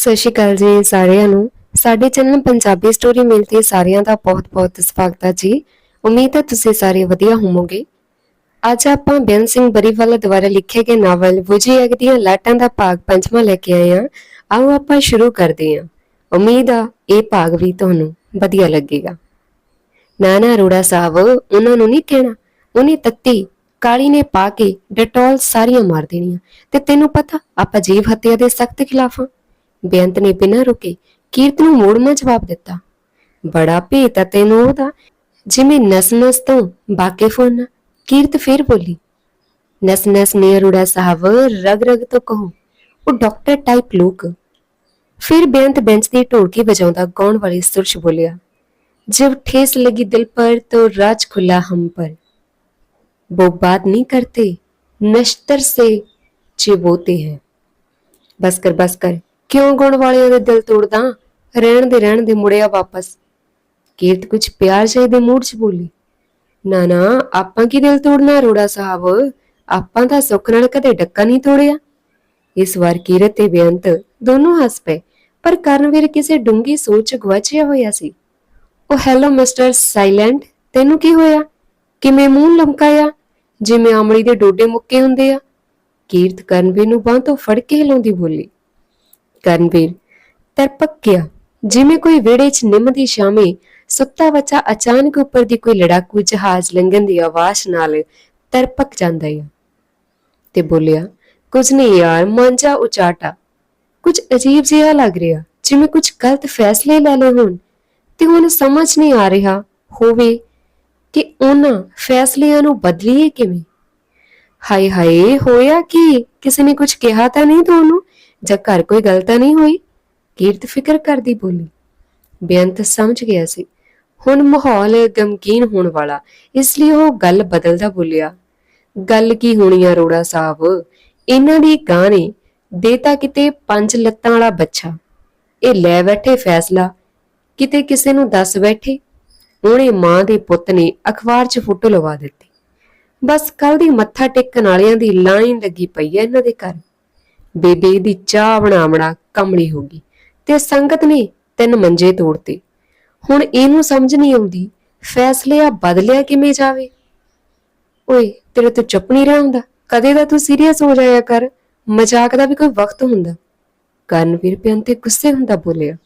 ਸਤਿ ਸ਼੍ਰੀ ਅਕਾਲ ਜੀ ਸਾਰਿਆਂ ਨੂੰ। ਸਾਡੇ ਚੈਨਲ ਪੰਜਾਬੀ ਸਟੋਰੀ ਮਿਲ ਤੇ ਸਾਰਿਆਂ ਦਾ ਬਹੁਤ-ਬਹੁਤ ਸਵਾਗਤ ਹੈ ਜੀ। ਉਮੀਦ ਹੈ ਤੁਸੀਂ ਸਾਰੇ ਵਧੀਆ ਹੋਵੋਗੇ। ਅੱਜ ਆਪਾਂ ਬੇਨ ਸਿੰਘ ਬਰੀਵਾਲਾ ਦੁਆਰਾ ਲਿਖੇ ਗਏ ਨਾਵਲ ਬੁਝੀ ਅਗ ਦੀਆਂ ਲਾਟਾਂ ਦਾ ਭਾਗ ਪੰਜਵਾਂ ਲੈ ਕੇ ਆਏ ਹਾਂ। ਆਓ ਆਪਾਂ ਸ਼ੁਰੂ ਕਰਦੇ ਹਾਂ। ਉਮੀਦ ਆ ਇਹ ਭਾਗ ਵੀ ਤੁਹਾਨੂੰ ਵਧੀਆ ਲੱਗੇਗਾ। ਨਾਨਾ ਅਰੋੜਾ ਸਾਹਿਬ, ਉਹਨਾਂ ਨੂੰ ਨਹੀਂ ਕਹਿਣਾ। ਉਹਨੇ ਤੱਤੀ ਕਾਲੀ ਨੇ ਪਾ ਕੇ ਡਟੋਲ ਸਾਰੀਆਂ ਮਾਰ ਦੇਣੀਆਂ। ਤੇ ਤੈਨੂੰ ਪਤਾ, ਆਪਾਂ ਜੀਵ ਹੱਤਿਆ ਦੇ ਸਖਤ ਖਿਲਾਫ ਹਾਂ। ਬੇਅੰਤ ਨੇ ਬਿਨਾਂ ਰੁਕੇ ਕੀਰਤ ਨੂੰ ਮੋੜਨਾ ਜਵਾਬ ਦਿੱਤਾ ਬੜਾ ਭੇਤ ਆ ਤੈਨੂੰ ਉਹਦਾ ਜਿਵੇਂ ਨਸ-ਨਸ ਤੋਂ ਵਾਕਿਫ ਹੋਣਾ ਕੀਰਤ ਫੇਰ ਬੋਲੀ ਨਸ-ਨਸ ਨੇ ਅਰੋੜਾ ਸਾਹਿਬ ਰਗ-ਰਗ ਤੋਂ ਕਹੋ ਉਹ ਡਾਕਟਰ ਟਾਈਪ ਲੋਕ ਫਿਰ ਬੇਅੰਤ ਬੈਂਚ ਦੀ ਢੋਲਕੀ ਵਜਾਉਂਦਾ ਗਾਉਣ ਵਾਲੀ ਸੁਰ 'ਚ ਬੋਲਿਆ जब ठेस लगी दिल पर तो राज खुला हम पर वो बात नहीं करते नश्तर से चिबोते हैं ਬਸ ਕਰ ਬਸ ਕਰ ਕਿਉਂ ਗੁਣ ਵਾਲਿਆਂ ਦੇ ਦਿਲ ਤੋੜਦਾ? ਰਹਿਣ ਦੇ ਰਹਿਣ ਦੇ ਮੁੜਿਆ ਵਾਪਸ। ਕੀਰਤ ਕੁਝ ਪਿਆਰ ਜਿਹੇ ਦੇ ਮੂਡ 'ਚ ਬੋਲੀ। ਨਾ ਨਾ, ਆਪਾਂ ਕੀ ਦਿਲ ਤੋੜਨਾ ਰੋੜਾ ਸਾਹਿਬ? ਆਪਾਂ ਤਾਂ ਸੁੱਖ ਨਾਲ ਕਦੇ ਡੱਕਾ ਨਹੀਂ ਤੋੜਿਆ। ਇਸ ਵਾਰ ਕੀਰਤ ਤੇ ਬੇਅੰਤ ਦੋਨੋਂ ਹੱਸ ਪਏ, ਪਰ ਕਰਨਵੀਰ ਕਿਸੇ ਡੂੰਗੀ ਸੋਚ 'ਚ ਗਵਾਚਿਆ ਹੋਇਆ ਸੀ। ਉਹ ਹੈਲੋ ਮਿਸਟਰ ਸਾਇਲੈਂਟ ਤੈਨੂੰ ਕੀ ਹੋਇਆ? ਕਿਵੇਂ ਮੂੰਹ ਲਮਕਾਇਆ? ਜਿਵੇਂ ਆਮਲੀ ਦੇ ਡੋਡੇ ਮੁੱਕੇ ਹੁੰਦੇ ਆ? ਕੀਰਤ ਕਰਨਵੀਰ ਨੂੰ ਬਾਹ ਤੋਂ ਫੜ ਕੇ ਹਿਲਾਉਂਦੀ ਬੋਲੀ। ਕਰਨਵੀਰ ਤਰਪਕ ਗਿਆ ਜਿਵੇਂ ਕੋਈ ਵਿਹੜੇ 'ਚ ਨਿੰਮ ਦੀ ਸ਼ਾਮੇ ਸੁੱਤਾ ਬੱਚਾ ਅਚਾਨਕ ਉੱਪਰ ਦੀ ਕੋਈ ਲੜਾਕੂ ਜਹਾਜ਼ ਲੰਘਣ ਦੀ ਆਵਾਜ਼ ਨਾਲ ਤਰਪਕ ਜਾਂਦਾ ਹੈ ਤੇ ਬੋਲਿਆ, ਕੁਝ ਨਹੀਂ ਯਾਰ ਮਾਂਜਾ ਉਚਾਟਾ ਕੁਝ ਅਜੀਬ ਜਿਹਾ ਲੱਗ ਰਿਹਾ, ਜਿਵੇਂ ਕੁਝ ਗਲਤ ਫੈਸਲੇ ਲੈ ਲਏ ਹੋਣ। ਤੇ ਹੁਣ ਸਮਝ ਨਹੀਂ ਆ ਰਿਹਾ ਹੋਵੇ ਕਿ ਉਹਨਾਂ ਫੈਸਲਿਆਂ ਨੂੰ ਬਦਲੀਏ ਕਿਵੇਂ? ਹਾਏ ਹਾਏ, ਹੋਇਆ ਕਿ? ਕਿਸੇ ਨੇ ਕੁਝ ਕਿਹਾ ਤਾਂ ਨਹੀਂ ਤੁਹਾਨੂੰ ਜਾਂ ਘਰ ਕੋਈ ਗੱਲ ਤਾਂ ਨਹੀਂ ਹੋਈ? ਕੀਰਤ ਫਿਕਰ ਕਰਦੀ ਬੋਲੀ। ਬੇਅੰਤ ਸਮਝ ਗਿਆ ਸੀ। ਹੁਣ ਮਾਹੌਲ ਗਮਕੀਨ ਹੋਣ ਵਾਲਾ, ਇਸ ਲਈ ਉਹ ਗੱਲ ਬਦਲਦਾ ਬੋਲਿਆ, ਗੱਲ ਕੀ ਹੋਣੀ ਆ ਰੋੜਾ ਸਾਹਿਬ? ਇਹਨਾਂ ਦੀ ਗਾਂ ਨੇ ਦੇਤਾ ਕਿਤੇ ਪੰਜ ਲੱਤਾਂ ਵਾਲਾ ਬੱਚਾ। ਇਹ ਲੈ ਬੈਠੇ ਫੈਸਲਾ। ਕਿਤੇ ਕਿਸੇ ਨੂੰ ਦੱਸ ਬੈਠੇ। ਉਹਨੇ ਮਾਂ ਦੇ ਪੁੱਤ ਨੇ ਅਖਬਾਰ 'ਚ ਫੋਟੋ ਲਵਾ ਦਿੱਤੀ। ਬਸ ਕੱਲ ਦੀ ਮੱਥਾ ਟੇਕਣ ਵਾਲਿਆਂ ਦੀ ਲਾਈਨ ਲੱਗੀ ਪਈ ਹੈ ਇਹਨਾਂ ਦੇ ਘਰ। ਬੇਬੇ ਦੀ ਚਾਹ ਬਣਾਵਣਾ ਕਮਲੀ ਹੋ ਗਈ ਤੇ ਸੰਗਤ ਨੇ ਤਿੰਨ ਮੰਜੇ ਤੋੜਤੇ। ਹੁਣ ਇਹਨੂੰ ਸਮਝ ਨਹੀਂ ਆਉਂਦੀ, ਫੈਸਲੇ ਆ ਬਦਲਿਆ ਕਿਵੇਂ ਜਾਵੇ? ਓਏ, ਤੇਰੇ ਤੋਂ ਚੁੱਪ ਨਹੀਂ ਰਿਹਾ ਹੁੰਦਾ? ਕਦੇ ਤਾਂ ਤੂੰ ਸੀਰੀਅਸ ਹੋ ਜਾਇਆ ਕਰ, ਮਜ਼ਾਕ ਦਾ ਵੀ ਕੋਈ ਵਕਤ ਹੁੰਦਾ। ਕਰਨਵੀਰ ਪਿਆਨ ਤੇ ਗੁੱਸੇ ਹੁੰਦਾ ਬੋਲਿਆ,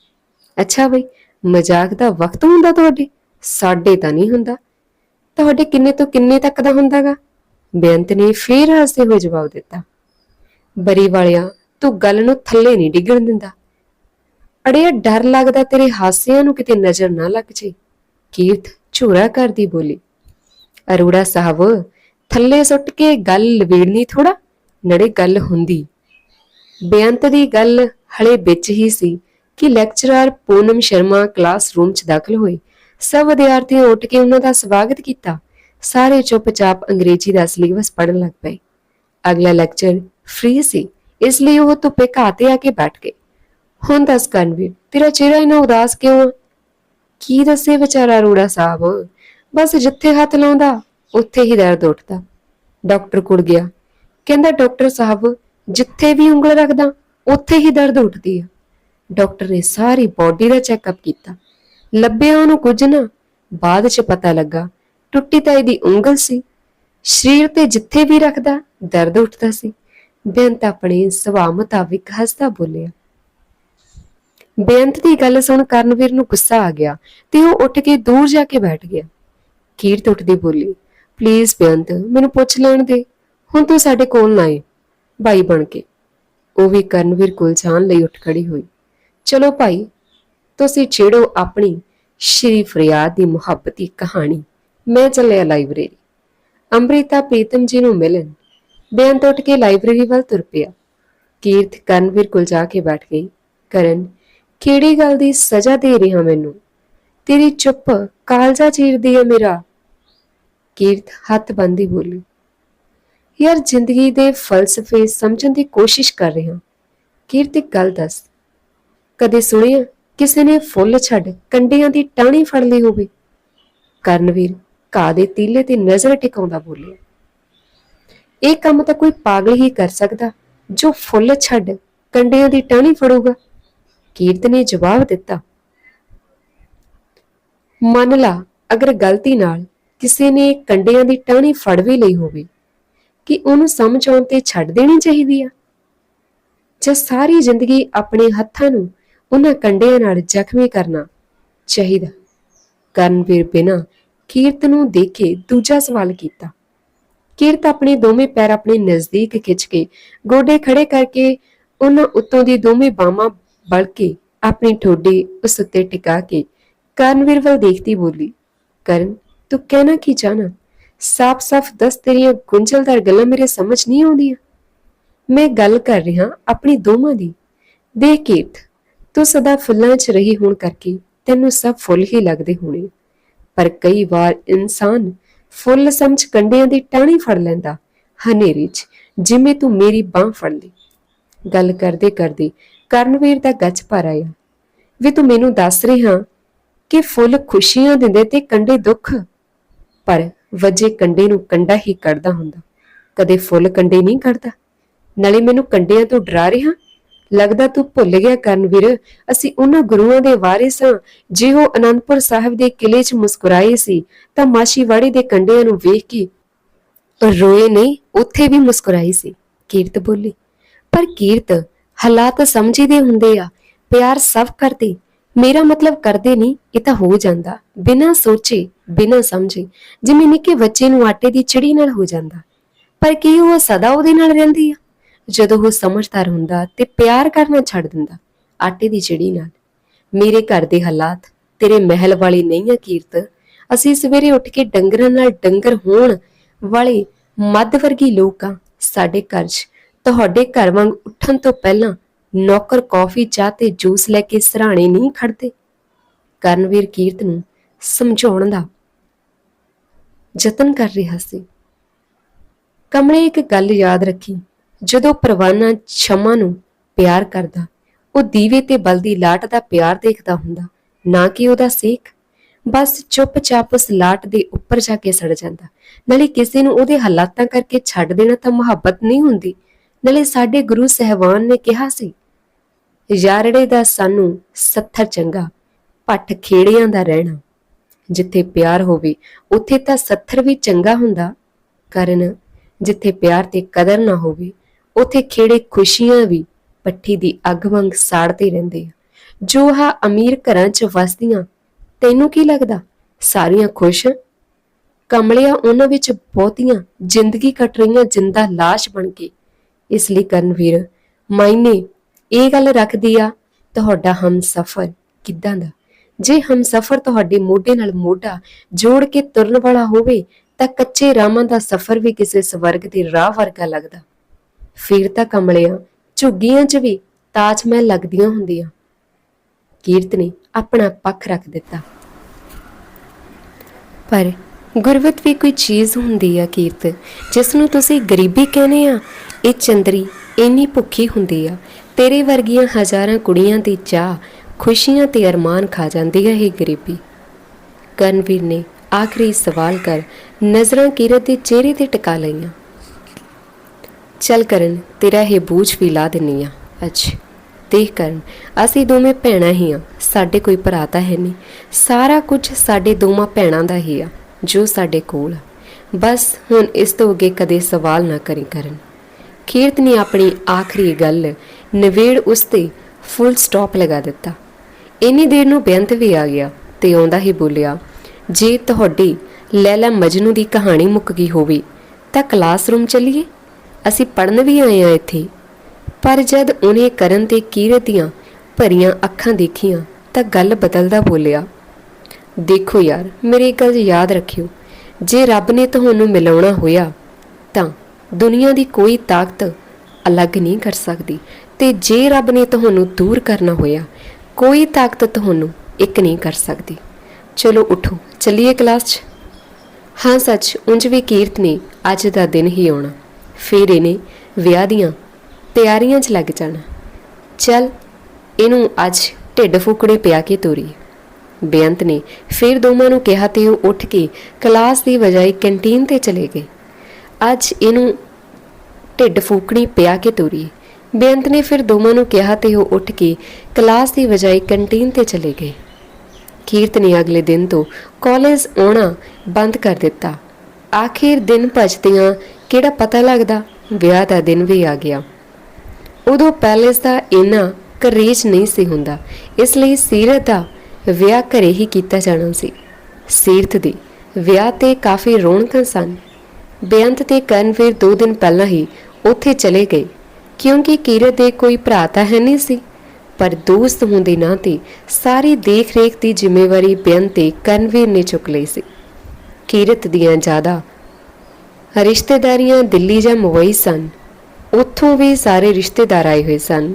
ਅੱਛਾ ਬਈ, ਮਜ਼ਾਕ ਦਾ ਵਕਤ ਹੁੰਦਾ ਤੁਹਾਡੇ? ਸਾਡੇ ਤਾਂ ਨਹੀਂ ਹੁੰਦਾ। ਤੁਹਾਡੇ ਕਿੰਨੇ ਤੋਂ ਕਿੰਨੇ ਤੱਕ ਦਾ ਹੁੰਦਾਗਾ? ਬੇਅੰਤ ਨੇ ਫੇਰ ਹੱਸਦੇ ਹੋਏ ਜਵਾਬ ਦਿੱਤਾ। ਬਰੀ ਵਾਲਿਆਂ, ਤੂੰ ਗੱਲ ਨੂੰ ਥੱਲੇ ਨਹੀਂ ਡਿੱਗਣ ਦਿੰਦਾ। ਅੜਿਆ ਡਰ ਲੱਗਦਾ ਤੇਰੇ ਹਾਸਿਆਂ ਨੂੰ ਕਿਤੇ ਨਜ਼ਰ ਨਾ ਲੱਗ ਜੇ। ਕੀਰਤ ਝੂਰਾ ਕਰਦੀ ਬੋਲੀ, ਅਰੋੜਾ ਸਾਹਿਬ, ਥੱਲੇ ਸੁੱਟ ਕੇ ਗੱਲ ਲਵੇੜਨੀ ਥੋੜਾ ਨੜੇ ਗੱਲ ਹੁੰਦੀ। ਬੇਅੰਤ ਦੀ ਗੱਲ ਹਲੇ ਵਿੱਚ ਹੀ ਸੀ ਕਿ ਲੈਕਚਰਰ ਪੂਨਮ ਸ਼ਰਮਾ ਕਲਾਸਰੂਮ 'ਚ ਦਾਖਲ ਹੋਏ। ਸਭ ਵਿਦਿਆਰਥੀਆਂ ਉੱਠ ਕੇ ਉਹਨਾਂ ਦਾ ਸਵਾਗਤ ਕੀਤਾ। ਸਾਰੇ ਚੁੱਪਚਾਪ ਅੰਗਰੇਜ਼ੀ ਦਾ ਸਿਲੇਬਸ ਪੜ੍ਹਨ ਲੱਗ ਪਏ। ਅਗਲਾ ਲੈਕਚਰ ਫ੍ਰੀ ਸੀ, ਇਸ ਲਈ ਉਹ ਧੁੱਪੇ ਘਾਹ ਤੇ ਆ ਕੇ ਬੈਠ ਗਏ। ਹੁਣ ਦੱਸ ਕਨਵੀਰ ਤੇਰਾ ਚਿਹਰਾ ਇਨਾ ਉਦਾਸ ਕਿਉਂ ਆ? ਕੀ ਦੱਸੇ ਵਿਚਾਰਾ ਰੋੜਾ ਸਾਹਿਬ? ਬਸ ਜਿੱਥੇ ਹੱਥ ਲਾਉਂਦਾ, ਉੱਥੇ ਹੀ ਦਰਦ ਉੱਠਦਾ। ਡਾਕਟਰ ਕੁੜ ਗਿਆ। ਕਹਿੰਦਾ, ਡਾਕਟਰ ਸਾਹਿਬ, ਜਿੱਥੇ ਵੀ ਉਂਗਲ ਰੱਖਦਾ, ਉੱਥੇ ਹੀ ਦਰਦ ਉੱਠਦੀ ਆ। ਡਾਕਟਰ ਨੇ ਸਾਰੀ ਬਾਡੀ ਦਾ ਚੈੱਕਅਪ ਕੀਤਾ। ਲੱਭਿਆ ਉਹਨੂੰ ਕੁਝ ਨਾ, ਬਾਅਦ 'ਚ ਪਤਾ ਲੱਗਾ, ਟੁੱਟੀ ਤਾਂ ਇਹਦੀ ਉਂਗਲ ਸੀ। ਸਰੀਰ ਤੇ ਜਿੱਥੇ ਵੀ ਰੱਖਦਾ, ਦਰਦ ਉੱਠਦਾ ਸੀ। ਬੇਅੰਤ ਆਪਣੇ ਸੁਭਾਅ ਮੁਤਾਬਿਕ ਹੱਸਦਾ ਬੋਲਿਆ। ਬੇਅੰਤ ਦੀ ਗੱਲ ਸੁਣ ਕਰਨਵੀਰ ਨੂੰ ਗੁੱਸਾ ਆ ਗਿਆ ਤੇ ਉਹ ਉੱਠ ਕੇ ਦੂਰ ਜਾ ਕੇ ਬੈਠ ਗਿਆ। ਕੀਰਤ ਉੱਠਦੀ ਬੋਲੀ ਪਲੀਜ਼ ਬੇਅੰਤ, ਮੈਨੂੰ ਪੁੱਛ ਲੈਣ ਦੇ। ਹੁਣ ਤੂੰ ਸਾਡੇ ਕੋਲ ਨਾ ਆਏ ਭਾਈ ਬਣ ਕੇ। ਉਹ ਵੀ ਕਰਨਵੀਰ ਕੋਲ ਜਾਣ ਲਈ ਉੱਠ ਖੜੀ ਹੋਈ। ਚਲੋ ਭਾਈ, ਤੁਸੀਂ ਛੇੜੋ ਆਪਣੀ ਸ਼੍ਰੀ ਫਰਿਆਦ ਦੀ ਮੁਹੱਬਤੀ ਕਹਾਣੀ। ਮੈਂ ਚੱਲਿਆ ਲਾਇਬ੍ਰੇਰੀ। ਅੰਮ੍ਰਿਤਾ ਪ੍ਰੀਤਮ ਜੀ ਨੂੰ ਮਿਲਣ ਬੇਅੰਤ ਉੱਠ ਕੇ ਲਾਇਬ੍ਰੇਰੀ ਵੱਲ ਤੁਰ ਪਿਆ। ਕੀਰਤ ਕਰਨਵੀਰ ਕੋਲ ਜਾ ਕੇ ਬੈਠ ਗਈ। ਕਰਨ, ਕਿਹੜੀ ਗੱਲ ਦੀ ਸਜ਼ਾ ਦੇ ਰਿਹਾ ਮੈਨੂੰ? ਤੇਰੀ ਚੁੱਪ ਕਾਲਜਾ ਚੀਰਦੀ ਹੈ ਮੇਰਾ। ਕੀਰਤ ਹੱਥ ਬੰਦੀ ਬੋਲੀ, ਯਾਰ ਜ਼ਿੰਦਗੀ ਦੇ ਫਲਸਫੇ ਸਮਝਣ ਦੀ ਕੋਸ਼ਿਸ਼ ਕਰ ਰਿਹਾ। ਕੀਰਤ ਇੱਕ ਗੱਲ ਦੱਸ, ਕਦੇ ਸੁਣਿਆ ਕਿਸੇ ਨੇ ਫੁੱਲ ਛੱਡ ਕੰਡਿਆਂ ਦੀ ਟਾਹਣੀ ਫੜ ਲਈ ਹੋਵੇ? ਕਰਨਵੀਰ ਘਾਹ ਦੇ ਤੀਲੇ ਤੇ ਨਜ਼ਰ ਟਿਕਾਉਂਦਾ ਬੋਲਿਆ ਇਹ ਕੰਮ ਤਾਂ ਕੋਈ ਪਾਗਲ ਹੀ ਕਰ ਸਕਦਾ। ਜੋ ਫੁੱਲ ਛੱਡ ਕੰਡਿਆਂ ਦੀ ਟਾਹਣੀ ਫੜੂਗਾ। ਕੀਰਤ ਨੇ ਜਵਾਬ ਦਿੱਤਾ। ਮੰਨ ਲਾ, ਅਗਰ ਗਲਤੀ ਨਾਲ ਕਿਸੇ ਨੇ ਕੰਡਿਆਂ ਦੀ ਟਾਹਣੀ ਫੜ ਵੀ ਲਈ ਹੋਵੇ, ਕਿ ਉਹਨੂੰ ਸਮਝ ਆਉਣ ਤੇ ਛੱਡ ਦੇਣੀ ਚਾਹੀਦੀ ਆ? ਜਾਂ ਸਾਰੀ ਜ਼ਿੰਦਗੀ ਆਪਣੇ ਹੱਥਾਂ ਨੂੰ ਉਹਨਾਂ ਕੰਡਿਆਂ ਨਾਲ ਜ਼ਖਮੀ ਕਰਨਾ ਚਾਹੀਦਾ। ਕਰਨਵੀਰ ਬਿਨਾ ਕੀਰਤ ਨੂੰ ਦੇਖੇ ਦੂਜਾ ਸਵਾਲ ਕੀਤਾ। ਕੀਰਤ ਆਪਣੇ ਦੋਵੇਂ ਪੈਰ ਆਪਣੇ ਨਜ਼ਦੀਕ ਖਿੱਚ ਕੇ ਗੋਡੇ ਖੜੇ ਕਰਕੇ ਉਹਨਾਂ ਉੱਤੋਂ ਦੀ ਦੋਵੇਂ ਬਾਹਾਂ ਬਲ ਕੇ ਆਪਣੀ ਠੋਡੀ ਉਸ ਉੱਤੇ ਟਿਕਾ ਕੇ ਕਰਨਵੀਰ ਵੱਲ ਦੇਖਦੀ ਬੋਲੀ, ਕਰਨ, ਤੂੰ ਕਹਿਣਾ ਕੀ ਚਾਹਨਾ? ਸਾਫ਼-ਸਾਫ਼ ਦੱਸ ਤੇਰੀਆਂ ਗੁੰਝਲਦਾਰ ਗੱਲਾਂ ਮੇਰੇ ਸਮਝ ਨਹੀਂ ਆਉਂਦੀਆਂ। ਮੈਂ ਗੱਲ ਕਰ ਰਿਹਾ ਆਪਣੀ ਦੋਵਾਂ ਦੀ। ਦੇਖ ਕੀਰਤ ਤੂੰ ਸਦਾ ਫੁੱਲਾਂ 'ਚ ਰਹੀ ਹੋਣ ਕਰਕੇ ਤੈਨੂੰ ਸਭ ਫੁੱਲ ਹੀ ਲੱਗਦੇ ਹੋਣੇ। ਪਰ ਕਈ ਵਾਰ ਇਨਸਾਨ ਫੁੱਲ ਸਮਝ ਕੰਡਿਆਂ ਦੀ ਟਾਹਣੀ ਫੜ ਲੈਂਦਾ, ਹਨੇਰੇ 'ਚ, ਜਿਵੇਂ ਤੂੰ ਮੇਰੀ ਬਾਹ ਫੜ ਲਈ। ਗੱਲ ਕਰਦੇ ਕਰਦੇ ਕਰਨਵੀਰ ਦਾ ਗੱਜ ਭਰ ਆਇਆ। ਵੀ ਤੂੰ ਮੈਨੂੰ ਦੱਸ ਰਿਹਾ ਕਿ ਫੁੱਲ ਖੁਸ਼ੀਆਂ ਦਿੰਦੇ ਤੇ ਕੰਡੇ ਦੁੱਖ? ਪਰ ਵਜੇ ਕੰਡੇ ਨੂੰ ਕੰਡਾ ਹੀ ਕੱਢਦਾ ਹੁੰਦਾ। ਕਦੇ ਫੁੱਲ ਕੰਡੇ ਨਹੀਂ ਕੱਢਦਾ। ਨਾਲੇ ਮੈਨੂੰ ਕੰਡਿਆਂ ਤੋਂ ਡਰਾ ਰਿਹਾ ਲੱਗਦਾ ਤੂੰ ਭੁੱਲ ਗਿਆ ਕਰਨ ਵੀਰ। ਅਸੀਂ ਉਹਨਾਂ ਗੁਰੂਆਂ ਦੇ ਵਾਰਿਸ ਹਾਂ। ਜੇ ਉਹ ਅਨੰਦਪੁਰ ਸਾਹਿਬ ਦੇ ਕਿਲੇ 'ਚ ਮੁਸਕਰਾਏ ਸੀ, ਤਾਂ ਮਾਸ਼ੀਵਾੜੀ ਦੇ ਕੰਡਿਆਂ ਨੂੰ ਵੇਖ ਕੇ ਰੋਏ ਨਹੀਂ, ਉੱਥੇ ਵੀ ਮੁਸਕਰਾਈ ਸੀ। ਕੀਰਤ ਬੋਲੀ, ਪਰ ਕੀਰਤ, ਹਾਲਾਤ ਸਮਝੀਦੇ ਹੁੰਦੇ ਆ। ਪਿਆਰ ਸਭ ਕਰਦੇ। ਮੇਰਾ ਮਤਲਬ ਕਰਦੇ ਨਹੀਂ, ਇਹ ਤਾਂ ਹੋ ਜਾਂਦਾ। ਬਿਨਾਂ ਸੋਚੇ, ਬਿਨਾਂ ਸਮਝੇ, ਜਿਵੇਂ ਨਿੱਕੇ ਬੱਚੇ ਨੂੰ ਆਟੇ ਦੀ ਚਿੜੀ ਨਾਲ ਹੋ ਜਾਂਦਾ। ਪਰ ਕੀ ਉਹ ਸਦਾ ਉਹਦੇ ਨਾਲ ਰਹਿੰਦੀ ਆ? ਜਦੋਂ ਉਹ ਸਮਝਦਾਰ ਹੁੰਦਾ ਤੇ ਪਿਆਰ ਕਰਨਾ ਛੱਡ ਦਿੰਦਾ, ਆਟੇ ਦੀ ਚਿੜੀ ਨਾਲ। ਮੇਰੇ ਘਰ ਦੇ ਹਾਲਾਤ, ਤੇਰੇ ਮਹਿਲ ਵਾਲੀ ਨਹੀਂ ਆ ਕੀਰਤ, ਅਸੀਂ ਸਵੇਰੇ ਉੱਠ ਕੇ ਡੰਗਰਾਂ ਨਾਲ ਡੰਗਰ ਹੋਣ ਵਾਲੇ ਮੱਧ ਵਰਗੀ ਲੋਕ ਆ ਸਾਡੇ ਘਰ 'ਚ, ਤੁਹਾਡੇ ਘਰ ਵਾਂਗ ਉੱਠਣ ਤੋਂ ਪਹਿਲਾਂ ਨੌਕਰ ਕਾਫੀ, ਚਾਹ ਤੇ ਜੂਸ ਲੈ ਕੇ ਸਰਾਣੇ ਨਹੀਂ ਖੜਦੇ ਕਰਨਵੀਰ ਕੀਰਤ ਨੂੰ ਸਮਝਾਉਣ ਦਾ ਯਤਨ ਕਰ ਰਿਹਾ ਸੀ। ਕਮਲੇ ਇੱਕ ਗੱਲ ਯਾਦ ਰੱਖੀ। ਜਦੋਂ ਪਰਵਾਨਾ ਛਮਾ ਨੂੰ ਪਿਆਰ ਕਰਦਾ, ਉਹ ਦੀਵੇ ਤੇ ਬਲਦੀ ਲਾਟ ਦਾ ਪਿਆਰ ਦੇਖਦਾ ਹੁੰਦਾ, ਨਾ ਕਿ ਉਹਦਾ ਸੇਖ ਬਸ ਚੁੱਪਚਾਪ ਉਸ ਲਾਟ ਦੇ ਉੱਪਰ ਜਾ ਕੇ ਸੜ ਜਾਂਦਾ। ਨਾਲੇ ਕਿਸੇ ਨੂੰ ਉਹਦੇ ਹਾਲਾਤਾਂ ਕਰਕੇ ਛੱਡ ਦੇਣਾ ਤਾਂ ਮੁਹੱਬਤ ਨਹੀਂ ਹੁੰਦੀ। ਨਾਲੇ ਸਾਡੇ ਗੁਰੂ ਸਹਿਬਾਨ ਨੇ ਕਿਹਾ ਸੀ, ਯਾਰੜੇ ਦਾ ਸਾਨੂੰ ਸੱਥਰ ਚੰਗਾ ਪੱਠ ਖੇੜਿਆਂ ਦਾ ਰਹਿਣਾ। ਜਿੱਥੇ ਪਿਆਰ ਹੋਵੇ, ਉੱਥੇ ਤਾਂ ਸੱਥਰ ਵੀ ਚੰਗਾ ਹੁੰਦਾ, ਕਰਨ ਜਿੱਥੇ ਪਿਆਰ ਤੇ ਕਦਰ ਨਾ ਹੋਵੇ ਉੱਥੇ ਖੇੜੇ ਖੁਸ਼ੀਆਂ ਵੀ ਪੱਠੀ ਦੀ ਅੱਗ ਵਾਂਗ ਸਾੜਦੇ ਰਹਿੰਦੇ ਆ। ਜੋ ਹਾ ਅਮੀਰ ਘਰਾਂ 'ਚ ਵਸਦੀਆਂ, ਤੈਨੂੰ ਕੀ ਲੱਗਦਾ? ਸਾਰੀਆਂ ਖੁਸ਼ ਕਮਲਿਆਂ ਉਹਨਾਂ ਵਿੱਚ ਬਹੁਤੀਆਂ, ਜ਼ਿੰਦਗੀ ਕੱਟ ਰਹੀਆਂ ਜਿੰਦਾ ਲਾਸ਼ ਬਣ ਕੇ। ਇਸ ਲਈ ਕਰਨਵੀਰ, ਮਾਇਨੇ, ਇਹ ਗੱਲ ਰੱਖਦੀ ਆ, ਤੁਹਾਡਾ ਹਮਸਫਰ ਕਿੱਦਾਂ ਦਾ? ਜੇ ਹਮਸਫ਼ਰ ਤੁਹਾਡੇ ਮੋਢੇ ਨਾਲ ਮੋਢਾ ਜੋੜ ਕੇ ਤੁਰਨ ਵਾਲਾ ਹੋਵੇ, ਤਾਂ ਕੱਚੇ ਰਾਮਾਂ ਦਾ ਸਫਰ ਵੀ ਕਿਸੇ ਸਵਰਗ ਦੇ ਰਾਹ ਵਰਗਾ ਲੱਗਦਾ। ਫਿਰ ਤਾਂ ਕਮਲਿਆਂ ਝੁੱਗੀਆਂ 'ਚ ਵੀ ਤਾਜ ਮਹਿਲ ਲੱਗਦੀਆਂ ਹੁੰਦੀਆਂ। ਕੀਰਤ ਨੇ ਆਪਣਾ ਪੱਖ ਰੱਖ ਦਿੱਤਾ। ਪਰ ਗੁਰਬਤ ਵੀ ਕੋਈ ਚੀਜ਼ ਹੁੰਦੀ ਆ ਕੀਰਤ ਜਿਸ ਨੂੰ ਤੁਸੀਂ ਗਰੀਬੀ ਕਹਿੰਦੇ ਆ, ਇਹ ਚੰਦਰੀ ਇੰਨੀ ਭੁੱਖੀ ਹੁੰਦੀ ਆ। ਤੇਰੇ ਵਰਗੀਆਂ ਹਜ਼ਾਰਾਂ ਕੁੜੀਆਂ ਦੀ ਚਾਹ, ਖੁਸ਼ੀਆਂ ਤੇ ਅਰਮਾਨ ਖਾ ਜਾਂਦੀ ਹੈ ਇਹ ਗਰੀਬੀ। ਕਰਨਵੀਰ ਨੇ ਆਖਰੀ ਸਵਾਲ ਕਰ ਨਜ਼ਰਾਂ ਕੀਰਤ ਦੇ ਚਿਹਰੇ ਤੇ ਟਿਕਾ ਲਈਆਂ। ਚੱਲ ਕਰਨ, ਤੇਰਾ ਇਹ ਬੂਝ ਵੀ ਲਾ ਦਿੰਨੀ ਆ। ਅੱਜ ਦੇਖ ਕਰਨ, ਅਸੀਂ ਦੋਵੇਂ ਭੈਣਾਂ ਹੀ ਆ। ਸਾਡੇ ਕੋਈ ਭਰਾ ਤਾਂ ਹੈ ਨਹੀਂ। ਸਾਰਾ ਕੁਝ ਸਾਡੇ ਦੋਵਾਂ ਭੈਣਾਂ ਦਾ ਹੀ ਆ, ਜੋ ਸਾਡੇ ਕੋਲ ਆ। ਬਸ ਹੁਣ ਇਸ ਤੋਂ ਅੱਗੇ ਕਦੇ ਸਵਾਲ ਨਾ ਕਰੀ ਕਰਨ। ਕੀਰਤ ਨੇ ਆਪਣੀ ਆਖਰੀ ਗੱਲ ਨਵੇੜ ਉਸ ਤੇ ਫੁੱਲ ਸਟਾਪ ਲਗਾ ਦਿੱਤਾ। ਇੰਨੀ ਦੇਰ ਨੂੰ ਬੇਅੰਤ ਵੀ ਆ ਗਿਆ ਤੇ ਆਉਂਦਾ ਹੀ ਬੋਲਿਆ, ਜੇ ਤੁਹਾਡੀ ਲੈਲਾ ਮਜਨੂ ਦੀ ਕਹਾਣੀ ਮੁੱਕ ਗਈ ਹੋਵੇ, ਤਾਂ ਕਲਾਸਰੂਮ ਚੱਲੀਏ। ਅਸੀਂ ਪੜਨ ਵੀ ਆਏ ਆ ਇੱਥੇ। ਪਰ ਜਦ ਉਹਨੇ ਕਰਨ ਤੇ ਕੀਰਤ ਦੀਆਂ ਭਰੀਆਂ ਅੱਖਾਂ ਦੇਖੀਆਂ, ਤਾਂ ਗੱਲ ਬਦਲਦਾ ਬੋਲਿਆ, ਦੇਖੋ ਯਾਰ, ਮੇਰੀ ਗੱਲ ਯਾਦ ਰੱਖਿਓ, ਜੇ ਰੱਬ ਨੇ ਤੁਹਾਨੂੰ ਮਿਲਾਉਣਾ ਹੋਇਆ, ਤਾਂ ਦੁਨੀਆ ਦੀ ਕੋਈ ਤਾਕਤ ਅਲੱਗ ਨਹੀਂ ਕਰ ਸਕਦੀ। ਤੇ ਜੇ ਰੱਬ ਨੇ ਤੁਹਾਨੂੰ ਦੂਰ ਕਰਨਾ ਹੋਇਆ, ਕੋਈ ਤਾਕਤ ਤੁਹਾਨੂੰ ਇੱਕ ਨਹੀਂ ਕਰ ਸਕਦੀ। ਚਲੋ ਉਠੋ, ਚੱਲੀਏ ਕਲਾਸ 'ਚ? ਹਾਂ ਸੱਚ, ਉਂਝ ਵੀ ਕੀਰਤ ਨੇ ਅੱਜ ਦਾ ਦਿਨ ਹੀ ਆਉਣਾ। ਫਿਰ ਇਹਨੇ ਵਿਆਹ ਦੀਆਂ ਤਿਆਰੀਆਂ 'ਚ ਲੱਗ ਜਾਣਾ। ਚੱਲ, ਇਹਨੂੰ ਅੱਜ ਢਿੱਡ ਫੁਕੜੇ ਪਿਆ ਕੇ ਤੋਰੀ। ਬੇਅੰਤ ਨੇ ਫਿਰ ਦੋਵਾਂ ਨੂੰ ਕਿਹਾ ਤੇ ਉਹ ਉੱਠ ਕੇ ਕਲਾਸ ਦੀ ਬਜਾਏ ਕੈਂਟੀਨ ਤੇ ਚਲੇ ਗਏ। ਅੱਜ ਇਹਨੂੰ ਢਿੱਡ ਫੂਕਣੀ ਪਿਆ ਕੇ ਤੋਰੀ। ਬੇਅੰਤ ਨੇ ਫਿਰ ਦੋਵਾਂ ਨੂੰ ਕਿਹਾ ਤੇ ਉਹ ਉੱਠ ਕੇ ਕਲਾਸ ਦੀ ਬਜਾਏ ਕੰਟੀਨ ਤੇ ਚਲੇ ਗਏ। ਕੀਰਤ ਨੇ ਅਗਲੇ ਦਿਨ ਤੋਂ ਕਾਲਜ ਆਉਣਾ ਬੰਦ ਕਰ ਦਿੱਤਾ। ਆਖਿਰ ਦਿਨ ਭਜਦਿਆਂ ਕਿਹੜਾ ਪਤਾ ਲੱਗਦਾ? ਵਿਆਹ ਦਾ ਦਿਨ ਵੀ ਆ ਗਿਆ। ਉਦੋਂ ਪੈਲੇਸ ਦਾ ਇੰਨਾ ਕਰੇਜ ਨਹੀਂ ਸੀ ਹੁੰਦਾ। ਇਸ ਲਈ ਸੀਰਤ ਦਾ ਵਿਆਹ ਘਰੇ ਹੀ ਕੀਤਾ ਜਾਣਾ ਸੀ। ਸੀਰਤ ਦੇ ਵਿਆਹ ਤੇ ਕਾਫੀ ਰੌਣਕਾਂ ਸਨ। ਬੇਅੰਤ ਤੇ ਕਰਨਵੀਰ ਦੋ ਦਿਨ ਪਹਿਲਾਂ ਹੀ ਉੱਥੇ ਚਲੇ ਗਏ। ਕਿਉਂਕਿ ਕੀਰਤ ਦੇ ਕੋਈ ਭਰਾ ਤਾਂ ਹੈ ਨਹੀਂ ਸੀ। ਪਰ ਦੋਸਤ ਹੁੰਦੇ ਦੇ ਨਾਤੇ ਸਾਰੀ ਦੇਖ-ਰੇਖ ਦੀ ਜ਼ਿੰਮੇਵਾਰੀ ਬੇਅੰਤ ਤੇ ਕਰਨਵੀਰ ਨੇ ਚੁੱਕ ਲਈ ਸੀ। ਕੀਰਤ ਦੀਆਂ ਜ਼ਿਆਦਾ ਰਿਸ਼ਤੇਦਾਰੀਆਂ ਦਿੱਲੀ ਜਾਂ ਮੁੰਬਈ ਸਨ। ਉੱਥੋਂ ਵੀ ਸਾਰੇ ਰਿਸ਼ਤੇਦਾਰ ਆਏ ਹੋਏ ਸਨ।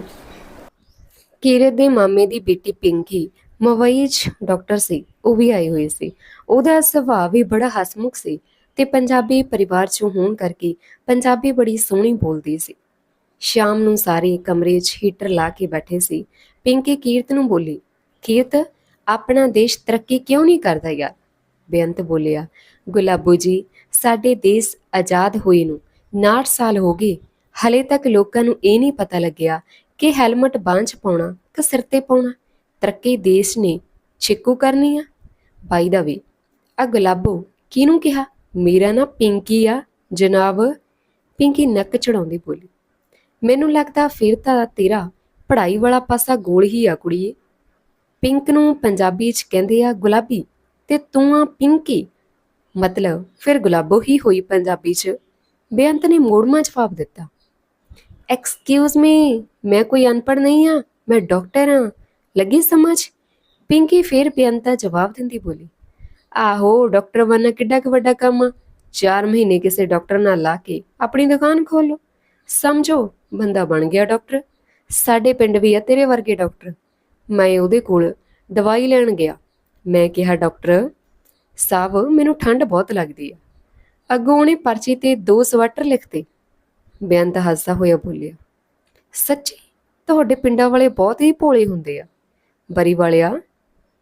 ਕੀਰਤ ਦੇ ਮਾਮੇ ਦੀ ਬੇਟੀ ਪਿੰਕੀ, ਮੁੰਬਈ 'ਚ ਡਾਕਟਰ ਸੀ, ਉਹ ਵੀ ਆਈ ਹੋਈ ਸੀ। ਉਹਦਾ ਸੁਭਾਅ ਵੀ ਬੜਾ ਹਸਮੁਖ ਸੀ ਤੇ ਪੰਜਾਬੀ ਪਰਿਵਾਰ 'ਚੋਂ ਹੋਣ ਕਰਕੇ ਪੰਜਾਬੀ ਬੜੀ ਸੋਹਣੀ ਬੋਲਦੀ ਸੀ। ਸ਼ਾਮ ਨੂੰ ਸਾਰੇ ਕਮਰੇ 'ਚ ਹੀਟਰ ਲਾ ਕੇ ਬੈਠੇ ਸੀ। ਪਿੰਕੀ ਕੀਰਤ ਨੂੰ ਬੋਲੀ, ਕੀਰਤ, ਆਪਣਾ ਦੇਸ਼ ਤਰੱਕੀ ਕਿਉਂ ਨਹੀਂ ਕਰਦਾ ਯਾਰ? ਬੇਅੰਤ ਬੋਲਿਆ, ਗੁਲਾਬੂ ਜੀ ਸਾਡੇ ਦੇਸ਼ ਆਜ਼ਾਦ ਹੋਏ ਨੂੰ 69 ਸਾਲ ਹੋ ਗਏ। ਹਲੇ ਤੱਕ ਲੋਕਾਂ ਨੂੰ ਇਹ ਨਹੀਂ ਪਤਾ ਲੱਗਿਆ ਕਿ ਹੈਲਮਟ ਬਾਂਝ ਪਾਉਣਾ ਕਿ ਸਿਰ ਤੇ ਪਾਉਣਾ। ਤਰੱਕੀ ਦੇਸ਼ ਨੇ ਛਿੱਕੂ ਕਰਨੀ ਆ। ਬਾਈ ਦਾ ਵੀ ਆ ਗੁਲਾਬੋ ਕਿਹਨੂੰ ਕਿਹਾ? ਮੇਰਾ ਨਾ ਪਿੰਕੀ ਆ, ਜਨਾਬ। ਪਿੰਕੀ ਨੱਕ ਚੜਾਉਂਦੀ ਬੋਲੀ, ਮੈਨੂੰ ਲੱਗਦਾ ਫਿਰ ਤਾਂ ਤੇਰਾ ਪੜ੍ਹਾਈ ਵਾਲਾ ਪਾਸਾ ਗੋਲ ਹੀ ਆ ਕੁੜੀਏ। ਪਿੰਕ ਨੂੰ ਪੰਜਾਬੀ 'ਚ ਕਹਿੰਦੇ ਆ ਗੁਲਾਬੀ, ਤੇ ਤੂੰ ਆ ਪਿੰਕੀ। ਮਤਲਬ ਫਿਰ ਗੁਲਾਬੋ ਹੀ ਹੋਈ ਪੰਜਾਬੀ 'ਚ। ਬੇਅੰਤ ਨੇ ਮੋੜਮਾ ਜਵਾਬ ਦਿੱਤਾ। ਐਕਸਕਿਊਜ਼ ਮੀ ਮੈਂ ਕੋਈ ਅਨਪੜ੍ਹ ਨਹੀਂ ਆ, ਮੈਂ ਡਾਕਟਰ ਹਾਂ ਲੱਗੀ ਸਮਝ? ਪਿੰਕੀ ਫਿਰ ਬੇਅੰਤ ਦਾ ਜਵਾਬ ਦਿੰਦੀ ਬੋਲੀ। ਆਹੋ, ਡਾਕਟਰ ਬਣਨਾ ਕਿੱਡਾ ਕੁ ਵੱਡਾ ਕੰਮ ਆ। 4 ਮਹੀਨੇ ਕਿਸੇ ਡਾਕਟਰ ਨਾਲ ਲਾ ਕੇ ਆਪਣੀ ਦੁਕਾਨ ਖੋਲੋ ਸਮਝੋ, ਬੰਦਾ ਬਣ ਗਿਆ ਡਾਕਟਰ। ਸਾਡੇ ਪਿੰਡ ਵੀ ਆ ਤੇਰੇ ਵਰਗੇ ਡਾਕਟਰ। ਮੈਂ ਉਹਦੇ ਕੋਲ ਦਵਾਈ ਲੈਣ ਗਿਆ। ਮੈਂ ਕਿਹਾ, ਡਾਕਟਰ ਸਾਹਿਬ ਮੈਨੂੰ ਠੰਡ ਬਹੁਤ ਲੱਗਦੀ ਆ। ਅੱਗੋਂ ਉਹਨੇ ਪਰਚੀ ਤੇ ਦੋ ਸਵੈਟਰ ਲਿਖਤੇ। ਬੇਅੰਤ ਹਾਸਾ ਹੋਇਆ ਬੋਲਿਆ, ਸੱਚੀ, ਤੁਹਾਡੇ ਪਿੰਡਾਂ ਵਾਲੇ ਬਹੁਤ ਹੀ ਭੋਲੇ ਹੁੰਦੇ ਆ। ਬਰੀ ਵਾਲਿਆ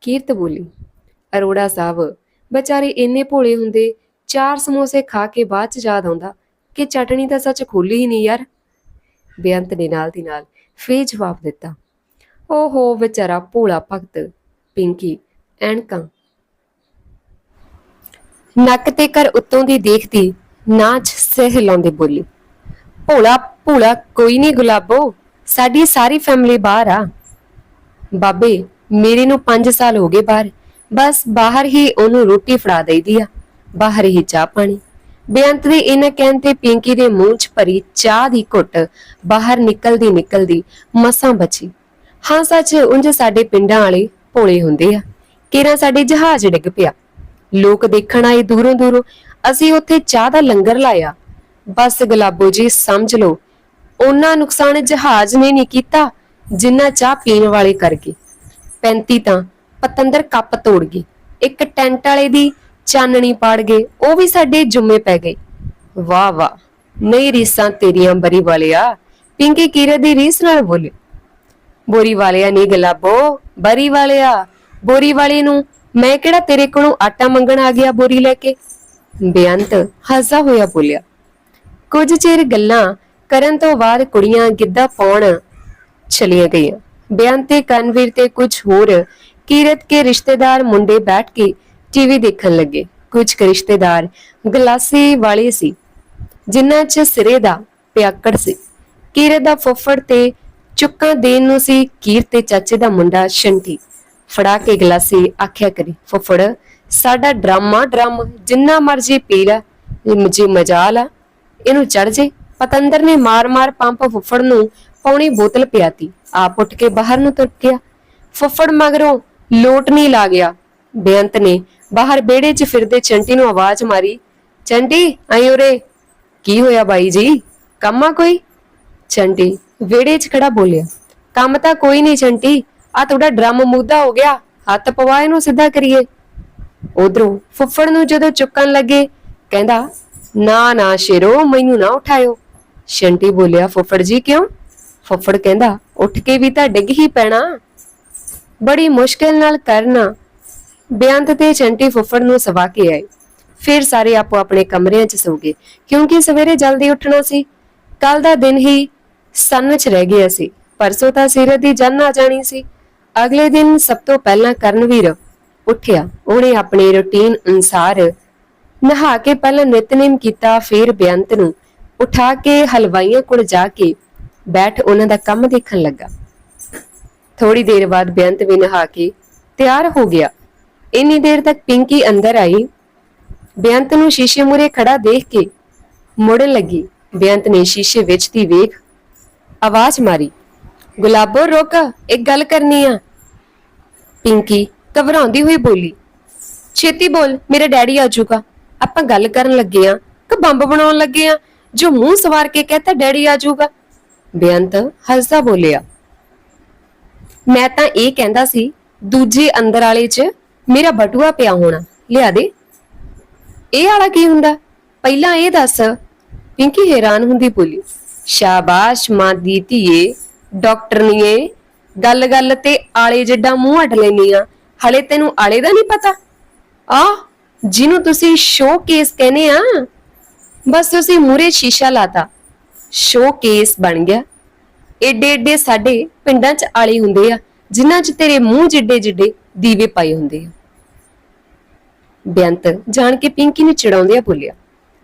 ਕੀਰਤ ਬੋਲੀ, ਅਰੋੜਾ ਸਾਹਿਬ ਵਿਚਾਰੇ ਇੰਨੇ ਭੋਲੇ ਹੁੰਦੇ, ਚਾਰ ਸਮੋਸੇ ਖਾ ਕੇ ਬਾਅਦ ਚ ਯਾਦ ਆਉਂਦਾ ਕਿ ਚਟਣੀ ਤਾਂ ਸੱਚ ਖੋਲੀ ਹੀ ਨਹੀਂ ਯਾਰ। ਬੇਅੰਤ ਨੇ ਨਾਲ ਦੀ ਨਾਲ ਫੇਰ ਜਵਾਬ ਦਿੱਤਾ, ਓਹੋ, ਵਿਚਾਰਾ ਭੋਲਾ ਭਗਤ, ਪਿੰਕੀ, ਐਨਕਾਂ ਨੱਕ ਤੇ ਕਰ ਉੱਤੋਂ ਦੀ ਦੇਖਦੀ ਨਾਚ ਸਹਿ ਲਾਉਂਦੀ ਬੋਲੀ, ਭੋਲਾ ਭੋਲਾ, ਕੋਈ ਨਹੀਂ ਗੁਲਾਬੋ, ਸਾਡੀ ਸਾਰੀ ਫੈਮਿਲੀ ਬਾਹਰ ਆ। ਬਾਬੇ, ਮੇਰੇ ਨੂੰ 5 ਸਾਲ ਹੋ ਗਏ ਬਾਹਰ, ਬਸ ਬਾਹਰ ਹੀ ਉਹਨੂੰ ਰੋਟੀ ਫੜਾ ਦੇਈਦੀ ਆ, ਬਾਹਰ ਹੀ ਚਾਹ ਪਾਣੀ। ਬੇਅੰਤ ਦੇ ਇਹਨਾਂ ਕਹਿਣ ਤੇ ਪਿੰਕੀ ਦੇ ਮੂੰਹ 'ਚ ਭਰੀ ਚਾਹ ਦੀ ਘੁੱਟ ਬਾਹਰ ਨਿਕਲਦੀ ਨਿਕਲਦੀ ਮਸਾਂ ਬਚੀ। ਹਾਂ, ਸੱਚ, ਉਂਝ ਸਾਡੇ ਪਿੰਡਾਂ ਵਾਲੇ ਭੋਲੇ ਹੁੰਦੇ ਆ, ਕਿਰਾਂ ਸਾਡੇ ਜਹਾਜ਼ ਡਿੱਗ ਪਿਆ। ਲੋਕ ਦੇਖਣ ਆਏ ਦੂਰੋਂ ਦੂਰੋਂ। ਅਸੀਂ ਉੱਥੇ ਚਾਹ ਦਾ ਲੰਗਰ ਲਾਇਆ। ਬਸ ਗੁਲਾਬੋ ਜੀ, ਸਮਝ ਲਓ, ਉਹਨਾਂ ਨੁਕਸਾਨ ਜਹਾਜ਼ ਨੇ ਨਹੀਂ ਕੀਤਾ, ਜਿੰਨਾ ਚਾਹ ਪੀਣ ਵਾਲੇ ਕਰ ਗਏ। 35 ਤਾਂ ਪਤੰਦਰ ਕੱਪ ਤੋੜ ਗਏ। ਇੱਕ ਟੈਂਟ ਵਾਲੇ ਦੀ ਚਾਨਣੀ ਪਾੜ ਗਏ, ਉਹ ਵੀ ਸਾਡੇ ਜੁੰਮੇ ਪੈ ਗਏ। ਵਾਹ ਵਾਹ, ਨਹੀਂ ਰੀਸਾਂ ਤੇਰੀਆਂ ਬਰੀ ਵਾਲਿਆ, ਪਿੰਕੀ ਕੀਰੇ ਦੀ ਰੀਸ ਨਾਲ ਬੋਲੇ। ਬੋਰੀ ਵਾਲਿਆ ਨਹੀਂ ਗਲਾਬੋ, ਬਰੀ ਵਾਲਿਆ, ਬੋਰੀ ਵਾਲੇ ਨੂੰ ਮੈਂ ਕਿਹੜਾ ਤੇਰੇ ਕੋਲੋਂ ਆਟਾ ਮੰਗਣ ਆ ਗਿਆ ਬੋਰੀ ਲੈ ਕੇ? ਬੇਅੰਤ ਹੱਸਾ ਹੋਇਆ ਬੋਲਿਆ। ਕੁਝ ਚਿਰ ਗੱਲਾਂ ਕਰਨ ਤੋਂ ਬਾਅਦ ਕੁੜੀਆਂ ਗਿੱਧਾ ਪਾਉਣ ਚਲੀਆਂ ਗਈਆਂ। ਬੇਅੰਤ ਤੇ ਕਨਵੀਰ ਤੇ ਕੁਝ ਹੋਰ ਕੀਰਤ ਕੇ ਰਿਸ਼ਤੇਦਾਰ ਮੁੰਡੇ ਬੈਠ ਕੇ ਟੀਵੀ ਦੇਖਣ ਲੱਗੇ। ਕੁਝ ਰਿਸ਼ਤੇਦਾਰ ਗਲਾਸੀ ਵਾਲੇ ਸੀ, ਜਿਨ੍ਹਾਂ 'ਚ ਸਿਰੇ ਦਾ ਪਿਆਕੜ ਸੀ। ਕੀਰਤ ਦਾ ਫੁੱਫੜ ਤੇ ਚੁੱਕਾਂ ਦੇਣ ਨੂੰ ਸੀ ਕੀਰ ਤੇ ਚਾਚੇ ਦਾ ਮੁੰਡਾ ਸ਼ੰਟੀ ਫੜਾ ਕੇ ਗਲਾਸੀ ਆਖਿਆ ਕਰੀ, ਫੁੱਫੜ, ਸਾਡਾ ਡਰਾਮਾ ਡਰਾਮਾ, ਜਿੰਨਾ ਮਰਜ਼ੀ ਪੀ ਲੈ ਇਹ ਮੁਝੇ ਮਜਾਲ ਆ, ਇਹਨੂੰ ਚੜ ਜੇ। ਪਤੰਦਰ ਨੇ ਮਾਰ-ਮਾਰ ਪੰਪ ਫੁੱਫੜ ਨੂੰ ਪੌਣੀ ਬੋਤਲ ਪਿਆਤੀ। ਆਪ ਉੱਠ ਕੇ ਬਾਹਰ ਨੂੰ ਤੁਰ ਗਿਆ ਫੁੱਫੜ ਮਗਰੋਂ ਲੋਟ ਨਹੀਂ ਲਾ ਗਿਆ। ਬੇਅੰਤ ਨੇ ਬਾਹਰ ਬੇੜੇ 'ਚ ਫਿਰਦੇ ਚੰਟੀ ਨੂੰ ਆਵਾਜ਼ ਮਾਰੀ, ਚੰਟੀ, ਆਈ ਉਰੇ। ਕੀ ਹੋਇਆ ਬਾਈ ਜੀ? ਕੰਮਾ ਕੋਈ? ਚੰਟੀ ਵਿਹੜੇ 'ਚ ਖੜਾ ਬੋਲਿਆ, ਕੰਮ ਤਾਂ ਕੋਈ ਨਹੀਂ ਚੰਟੀ। ਆ ਤੁਹਾਡਾ ਡਰਮ ਮੁੱਦਾ ਹੋ ਗਿਆ। ਹੱਥ ਪਵਾ ਇਹਨੂੰ ਸਿੱਧਾ ਕਰੀਏ। ਉਧਰੋਂ ਫੁੱਫੜ ਨੂੰ ਜਦੋਂ ਚੁੱਕਣ ਲੱਗੇ, ਕਹਿੰਦਾ, ਨਾ ਨਾ ਸ਼ੇਰੋ, ਮੈਨੂੰ ਨਾ ਉਠਾਇਓ। ਸ਼ੰਟੀ ਬੋਲਿਆ, ਫੁੱਫੜ ਜੀ ਕਿਉਂ? ਫੁੱਫੜ ਕਹਿੰਦਾ, ਉੱਠ ਕੇ ਵੀ ਤਾਂ ਡਿੱਗ ਹੀ ਪੈਣਾ। ਬੜੀ ਮੁਸ਼ਕਿਲ ਨਾਲ ਕਰਨਾ। ਬੇਅੰਤ ਤੇ ਚੰਟੀ ਫੁੱਫੜ ਨੂੰ ਸਵਾ ਕੇ ਆਏ। ਫਿਰ ਸਾਰੇ ਆਪੋ ਆਪਣੇ ਕਮਰਿਆਂ 'ਚ ਸੌ ਗਏ, ਕਿਉਂਕਿ ਸਵੇਰੇ ਜਲਦੀ ਉੱਠਣਾ ਸੀ। ਕੱਲ ਦਾ ਦਿਨ ਹੀ ਸੰਨ ਚ ਰਹਿ ਗਿਆ ਸੀ, ਪਰਸੋਂ ਤਾਂ ਸੀਰਤ ਦੀ ਜਨ ਆ ਜਾਣੀ ਸੀ। ਅਗਲੇ ਦਿਨ ਸਭ ਤੋਂ ਪਹਿਲਾਂ ਕਰਨਵੀਰ ਉੱਠਿਆ। ਉਹਨੇ ਆਪਣੀ ਰੁਟੀਨ ਅਨੁਸਾਰ ਨਹਾ ਕੇ ਪਹਿਲਾਂ ਨਿਤਨੇਮ ਕੀਤਾ, ਫਿਰ ਬੇਅੰਤ ਨੂੰ ਉਠਾ ਕੇ ਹਲਵਾਈਆਂ ਕੋਲ ਜਾ ਕੇ ਬੈਠ ਉਹਨਾਂ ਦਾ ਕੰਮ ਦੇਖਣ ਲੱਗਾ। ਥੋੜੀ ਦੇਰ ਬਾਅਦ ਬੇਅੰਤ ਵੀ ਨਹਾ ਕੇ ਤਿਆਰ ਹੋ ਗਿਆ। ਇੰਨੀ ਦੇਰ ਤੱਕ ਪਿੰਕੀ ਅੰਦਰ ਆਈ। ਬੇਅੰਤ ਨੂੰ ਸ਼ੀਸ਼ੇ ਮੂਰੇ ਖੜਾ ਦੇਖ ਕੇ ਮੁੜਨ ਲੱਗੀ। ਬੇਅੰਤ ਨੇ ਸ਼ੀਸ਼ੇ ਵਿੱਚ ਦੀ ਵੇਖ ਆਵਾਜ਼ ਮਾਰੀ, ਗੁਲਾਬੋ ਰੋਕਾ, ਇੱਕ ਗੱਲ ਕਰਨੀ ਆ। ਪਿੰਕੀ ਘਬਰਾਉਂਦੀ ਹੋਈ ਬੋਲੀ, ਛੇਤੀ ਬੋਲ, ਮੇਰਾ ਡੈਡੀ ਆ ਜਾਊਗਾ। ਆਪਾਂ ਗੱਲ ਕਰਨ ਲੱਗੇ ਆ, ਕਿ ਬੰਬ ਬਣਾਉਣ ਲੱਗੇ ਆ, ਜੋ ਮੂੰਹ ਸਵਾਰ ਕੇ ਕਹਤਾ ਡੈਡੀ ਆ ਜਾਊਗਾ। ਬੇਅੰਤ ਹੱਸਦਾ ਬੋਲਿਆ, ਮੈਂ ਤਾਂ ਇਹ ਕਹਿੰਦਾ ਸੀ, ਦੂਜੇ ਅੰਦਰ ਵਾਲੇ 'ਚ ਮੇਰਾ ਬਟੂਆ ਪਿਆ ਹੋਣਾ, ਲਿਆ ਦੇ। ਇਹ ਵਾਲਾ ਕੀ ਹੁੰਦਾ? ਪਹਿਲਾਂ ਇਹ ਦੱਸ। ਪਿੰਕੀ ਹੈਰਾਨ ਹੁੰਦੀ ਬੋਲੀ, ਸ਼ਾਬਾਸ਼ ਮਾਂ ਦੀ ਧੀਏ ਡਾਕਟਰਨੀਏ ਗੱਲ ਗੱਲ ਗੱਲ ਤੇ ਆਲੇ ਜਿੱਡਾ ਮੂੰਹ ਅਟ ਲੈਨੀ ਆ। ਹਲੇ ਤੈਨੂੰ ਆਲੇ ਦਾ ਨਹੀਂ ਪਤਾ? ਆ, ਜਿਹਨੂੰ ਤੁਸੀਂ ਸ਼ੋ ਕੇਸ ਕਹਿੰਦੇ ਆ, ਬਸ ਤੁਸੀਂ ਮੂਰੇ ਸ਼ੀਸ਼ਾ ਲਾਤਾ। ਸ਼ੋ ਕੇਸ ਬਣ ਗਿਆ। ਏਡੇ ਏਡੇ ਸਾਡੇ ਪਿੰਡਾਂ 'ਚ ਆਲੇ ਹੁੰਦੇ ਆ, ਜਿਨ੍ਹਾਂ 'ਚ ਤੇਰੇ ਮੂੰਹ ਜਿੱਡੇ ਜਿੱਡੇ ਦੀਵੇ ਪਾਏ ਹੁੰਦੇ ਆ। ਬੇਅੰਤ, ਜਾਣ ਕੇ ਪਿੰਕੀ ਨੂੰ ਚਿੜਾਉਂਦਿਆਂ ਬੋਲਿਆ,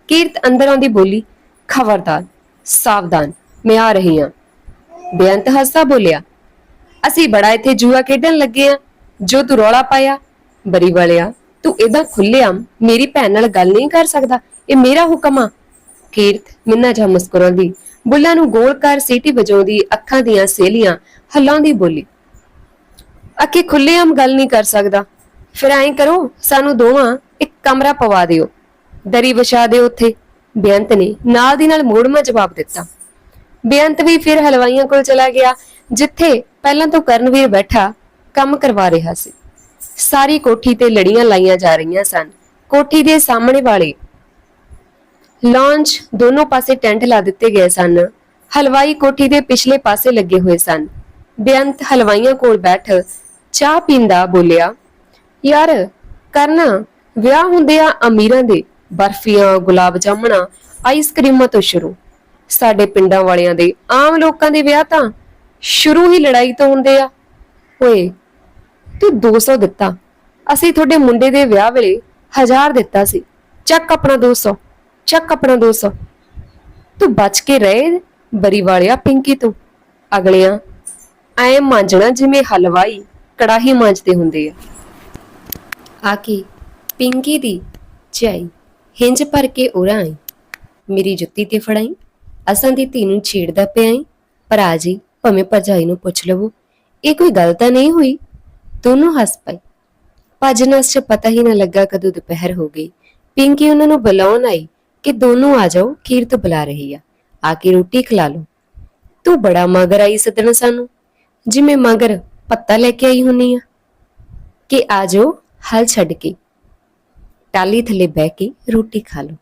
ਕੀਰਤ ਅੰਦਰ ਆਉਂਦੀ ਬੋਲੀ, ਖਬਰਦਾਰ, ਸਾਵਧਾਨ, ਮੈਂ ਆ ਰਹੀ ਹਾਂ ਬੇਅੰਤ ਹੱਸਾ ਬੋਲਿਆ ਅਸੀਂ ਬੜਾ ਇੱਥੇ ਜੂਆ ਖੇਡਣ ਲੱਗੇ ਆ। ਜੋ ਤੂੰ ਰੌਲਾ ਪਾਇਆ, ਬਰੀ ਵਾਲਿਆ, ਤੂੰ ਇਹਦਾ ਖੁੱਲੇਆਮ ਮੇਰੀ ਭੈਣ ਨਾਲ ਗੱਲ ਨਹੀਂ ਕਰ ਸਕਦਾ। ਇਹ ਮੇਰਾ ਹੁਕਮ ਆ। ਕੀਰਤ ਮਿੰਨਾ ਜਾ ਮੁਸਕਰਾਉਂਦੀ ਬੁੱਲਾਂ ਨੂੰ ਗੋਲ ਸੀਟੀ ਵਜਾਉਂਦੀ, ਅੱਖਾਂ ਦੀਆਂ ਸੇਲੀਆਂ, ਹਲਾਉਂਦੀ ਬੋਲੀ ਅੱਕੇ ਖੁੱਲੇਆਮ ਗੱਲ ਨਹੀਂ ਕਰ ਸਕਦਾ। ਫਿਰ ਐਂ ਕਰੋ, ਸਾਨੂੰ ਦੋਵਾਂ ਇੱਕ ਕਮਰਾ ਪਵਾ ਦਿਓ। ਦਰੀ ਵਿਛਾ ਦਿਓ ਉੱਥੇ। ਬੇਅੰਤ ਨੇ ਨਾਲ ਦੀ ਨਾਲ ਮੋੜਮਾ ਜਵਾਬ ਦਿੱਤਾ। ਬੇਅੰਤ ਵੀ ਫਿਰ ਹਲਵਾਈਆਂ ਕੋਲ ਚਲਾ ਗਿਆ, ਜਿੱਥੇ ਪਹਿਲਾਂ ਤੋਂ ਕਰਨਵੀਰ ਬੈਠਾ, ਕੰਮ ਕਰਵਾ ਰਿਹਾ ਸੀ। ਸਾਰੀ ਕੋਠੀ ਤੇ ਲੜੀਆਂ ਲਾਈਆਂ ਜਾ ਰਹੀਆਂ ਸਨ। ਕੋਠੀ ਦੇ ਸਾਹਮਣੇ ਵਾਲੇ ਲਾਂਚ ਦੋਨੋਂ ਪਾਸੇ ਟੈਂਟ ਲਾ ਦਿੱਤੇ ਗਏ ਸਨ। ਹਲਵਾਈ ਕੋਠੀ ਦੇ ਪਿਛਲੇ ਪਾਸੇ ਲੱਗੇ ਹੋਏ ਸਨ। ਬੇਅੰਤ ਹਲਵਾਈਆਂ ਕੋਲ ਬੈਠ ਚਾਹ ਪੀਂਦਾ ਬੋਲਿਆ, ਯਾਰ, ਕਰਨਾ, ਵਿਆਹ ਹੁੰਦੇ ਆ ਅਮੀਰਾਂ ਦੇ। ਬਰਫੀਆਂ, ਗੁਲਾਬ ਜਾਮਣਾ ਆਈਸਕ੍ਰੀਮਾਂ ਤੋਂ ਸ਼ੁਰੂ। ਸਾਡੇ ਪਿੰਡਾਂ ਵਾਲਿਆਂ ਦੇ, ਆਮ ਲੋਕਾਂ ਦੇ ਵਿਆਹ ਤਾਂ ਸ਼ੁਰੂ ਹੀ ਲੜਾਈ ਤੋਂ ਹੁੰਦੇ ਆ। ਓਏ, ਤੂੰ 200 ਦਿੱਤਾ। ਅਸੀਂ ਤੁਹਾਡੇ ਮੁੰਡੇ ਦੇ ਵਿਆਹ ਵੇਲੇ 1000 ਦਿੱਤਾ ਸੀ। ਚੱਕ ਆਪਣਾ 200 ਚੱਕ ਆਪਣਾ 200 ਤੂੰ ਬਚ ਕੇ ਰਹੇ, ਬਰੀ ਵਾਲਿਆ ਪਿੰਕੀ ਤੋਂ। ਅਗਲਿਆਂ, ਐ ਮਾਂਜਣਾ ਜਿਵੇਂ ਹਲਵਾਈ ਕੜਾਹੀ ਮਾਂਜਦੇ ਹੁੰਦੇ ਆ। ਆ ਕੀ, ਪਿੰਕੀ ਦੀ ਚਾਈ ਹਿੰਜ ਭਰ ਕੇ ਉਰਾਂ ਆਈ। ਮੇਰੀ ਜੁੱਤੀ ਤੇ ਫੜਾਈ, ਅਸਾਂ ਦੀ ਧੀ ਨੂੰ ਛੇੜਦਾ ਪਿਆ ਈ ਭਰਾ ਜੀ। ਭਵੇਂ ਭਰਜਾਈ ਨੂੰ ਪੁੱਛ ਲਵੋ, ਇਹ ਕੋਈ ਗੱਲ ਤਾਂ ਨਹੀਂ ਹੋਈ? ਦੋਨੋਂ ਹੱਸ ਪਏ। ਭਜਨਸ ਚ ਪਤਾ ਹੀ ਨਾ ਲੱਗਾ ਕਦੋਂ ਦੁਪਹਿਰ ਹੋ ਗਈ। ਪਿੰਕੀ ਉਹਨਾਂ ਨੂੰ ਬੁਲਾਉਣ ਆਈ ਕਿ ਦੋਨੋਂ ਆ ਜਾਓ ਕੀਰਤ ਬੁਲਾ ਰਹੀ ਆ। ਆ ਕੇ ਰੋਟੀ ਖਿਲਾ ਲਓ। ਤੂੰ ਬੜਾ ਮਗਰ ਆਈ ਸਦਨ ਸਾਨੂੰ। ਜਿਵੇਂ ਮਗਰ ਪੱਤਾ ਲੈ ਕੇ ਆਈ ਹੁੰਨੀ ਆ। ਕਿ ਆ ਜਾਓ, ਹਲ ਛੱਡ ਕੇ। ਟਾਲੀ ਥੱਲੇ ਬਹਿ ਕੇ ਰੋਟੀ ਖਾ ਲਓ।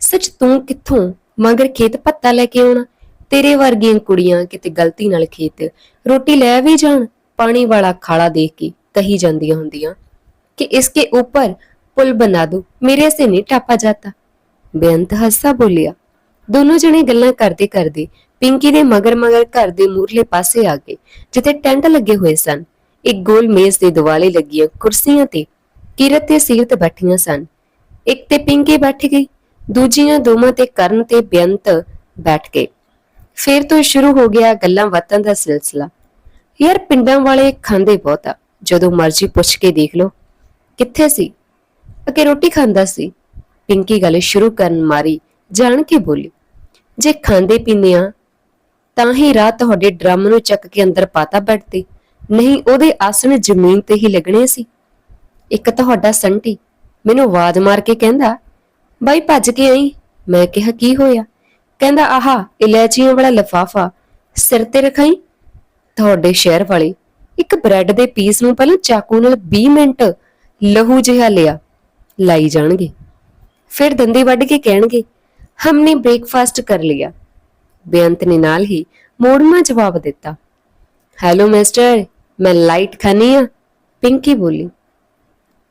ਸੱਚ ਤੂੰ ਕਿੱਥੋਂ ਮਗਰ ਖੇਤ ਪੱਤਾ ਲੈ ਕੇ ਆਉਣਾ? ਤੇਰੇ ਵਰਗੀਆਂ ਕੁੜੀਆਂ ਕਿਤੇ ਗਲਤੀ ਨਾਲ ਖੇਤ, ਰੋਟੀ ਲੈ ਵੀ ਜਾਣ, ਪਾਣੀ ਵਾਲਾ ਖਾਲਾ ਦੇਖ ਕੇ ਕਹੀ ਜਾਂਦੀਆਂ ਹੁੰਦੀਆਂ ਕਿ ਇਸਕੇ ਉੱਪਰ ਪੁਲ ਬਣਾ ਦੋ ਮੇਰੇ ਸੇ ਨਹੀਂ ਟਾਪਾ ਜਾਤਾ। ਬੇਅੰਤ ਹੱਸਾ ਬੋਲਿਆ। ਦੋਨੋਂ ਜਣੇ ਗੱਲਾਂ ਕਰਦੇ ਕਰਦੇ ਪਿੰਕੀ ਦੇ ਮਗਰ ਮਗਰ ਘਰ ਦੇ ਮੂਰਲੇ ਪਾਸੇ ਆ ਗਏ, ਜਿੱਥੇ ਟੈਂਟ ਲੱਗੇ ਹੋਏ ਸਨ। ਇੱਕ ਗੋਲ ਮੇਜ਼ ਦੇ ਦੁਆਲੇ ਲੱਗੀਆਂ ਕੁਰਸੀਆਂ ਤੇ ਕਿਰਤ ਤੇ ਸੀਰਤ ਬੈਠੀਆਂ ਸਨ। ਇੱਕ ਤੇ ਪਿੰਕੀ ਬੈਠ ਗਈ, ਦੂਜੀਆਂ ਦੋਵਾਂ ਤੇ ਕਰਨ ਤੇ ਬੇਅੰਤ ਬੈਠ ਗਏ। ਫੇਰ ਤੋਂ ਸ਼ੁਰੂ ਹੋ ਗਿਆ ਗੱਲਾਂ ਬਾਤਾਂ ਦਾ ਸਿਲਸਿਲਾ। ਯਾਰ ਪਿੰਡਾਂ ਵਾਲੇ ਖਾਂਦੇ ਬਹੁਤ ਆ। ਜਦੋਂ ਮਰਜ਼ੀ ਪੁੱਛ ਕੇ ਦੇਖ ਲਓ। ਕਿੱਥੇ ਸੀ? ਅਕੇ ਰੋਟੀ ਖਾਂਦਾ ਸੀ। ਪਿੰਕੀ ਗੱਲ ਸ਼ੁਰੂ ਕਰਨ ਮਾਰੀ, ਜਾਣ ਕੇ ਬੋਲੀ, ਜੇ ਖਾਂਦੇ ਪੀਂਦੇ ਆ, ਤਾਂ ਹੀ ਰਾਤ ਤੁਹਾਡੇ ਡਰਮ ਨੂੰ ਚੱਕ ਕੇ ਅੰਦਰ ਪਾਤਾ ਬੈੱਡ ਤੇ। ਨਹੀਂ, ਉਹਦੇ ਆਸਣ ਜ਼ਮੀਨ ਤੇ ਹੀ ਲੱਗਣੇ ਸੀ। ਇੱਕ ਤੁਹਾਡਾ ਸੰਟੀ, ਮੈਨੂੰ ਆਵਾਜ਼ ਮਾਰ ਕੇ ਕਹਿੰਦਾ, ਬਾਈ ਭੱਜ ਕੇ ਆਈ? ਮੈਂ ਕਿਹਾ, ਕੀ ਹੋਇਆ? ਕਹਿੰਦਾ, ਆਹਾ ਇਲਾਇਚੀਆਂ ਵਾਲਾ ਲਫਾਫਾ। ਸਿਰ ਤੇ ਰਖਾਈ? ਤੁਹਾਡੇ ਸ਼ਹਿਰ ਵਾਲੇ, ਇੱਕ ਬ੍ਰੈਡ ਦੇ ਪੀਸ ਨੂੰ ਪਹਿਲਾਂ ਚਾਕੂ ਨਾਲ 20 ਮਿੰਟ ਲਹੂ ਜਿਹਾ ਲਿਆ, ਲਾਈ ਜਾਣਗੇ। ਫਿਰ ਦੰਦੀ ਵੱਢ ਕੇ ਕਹਿਣਗੇ, ਹਮਨੇ ਬ੍ਰੇਕਫਾਸਟ ਕਰ ਲਿਆ। ਬੇਅੰਤ ਨੇ ਨਾਲ ਹੀ ਮੋੜਮਾ ਜਵਾਬ ਦਿੱਤਾ, ਹੈਲੋ ਮਿਸਟਰ ਮੈਂ ਲਾਈਟ ਖਾਨੀ ਆ ਪਿੰਕੀ ਬੋਲੀ,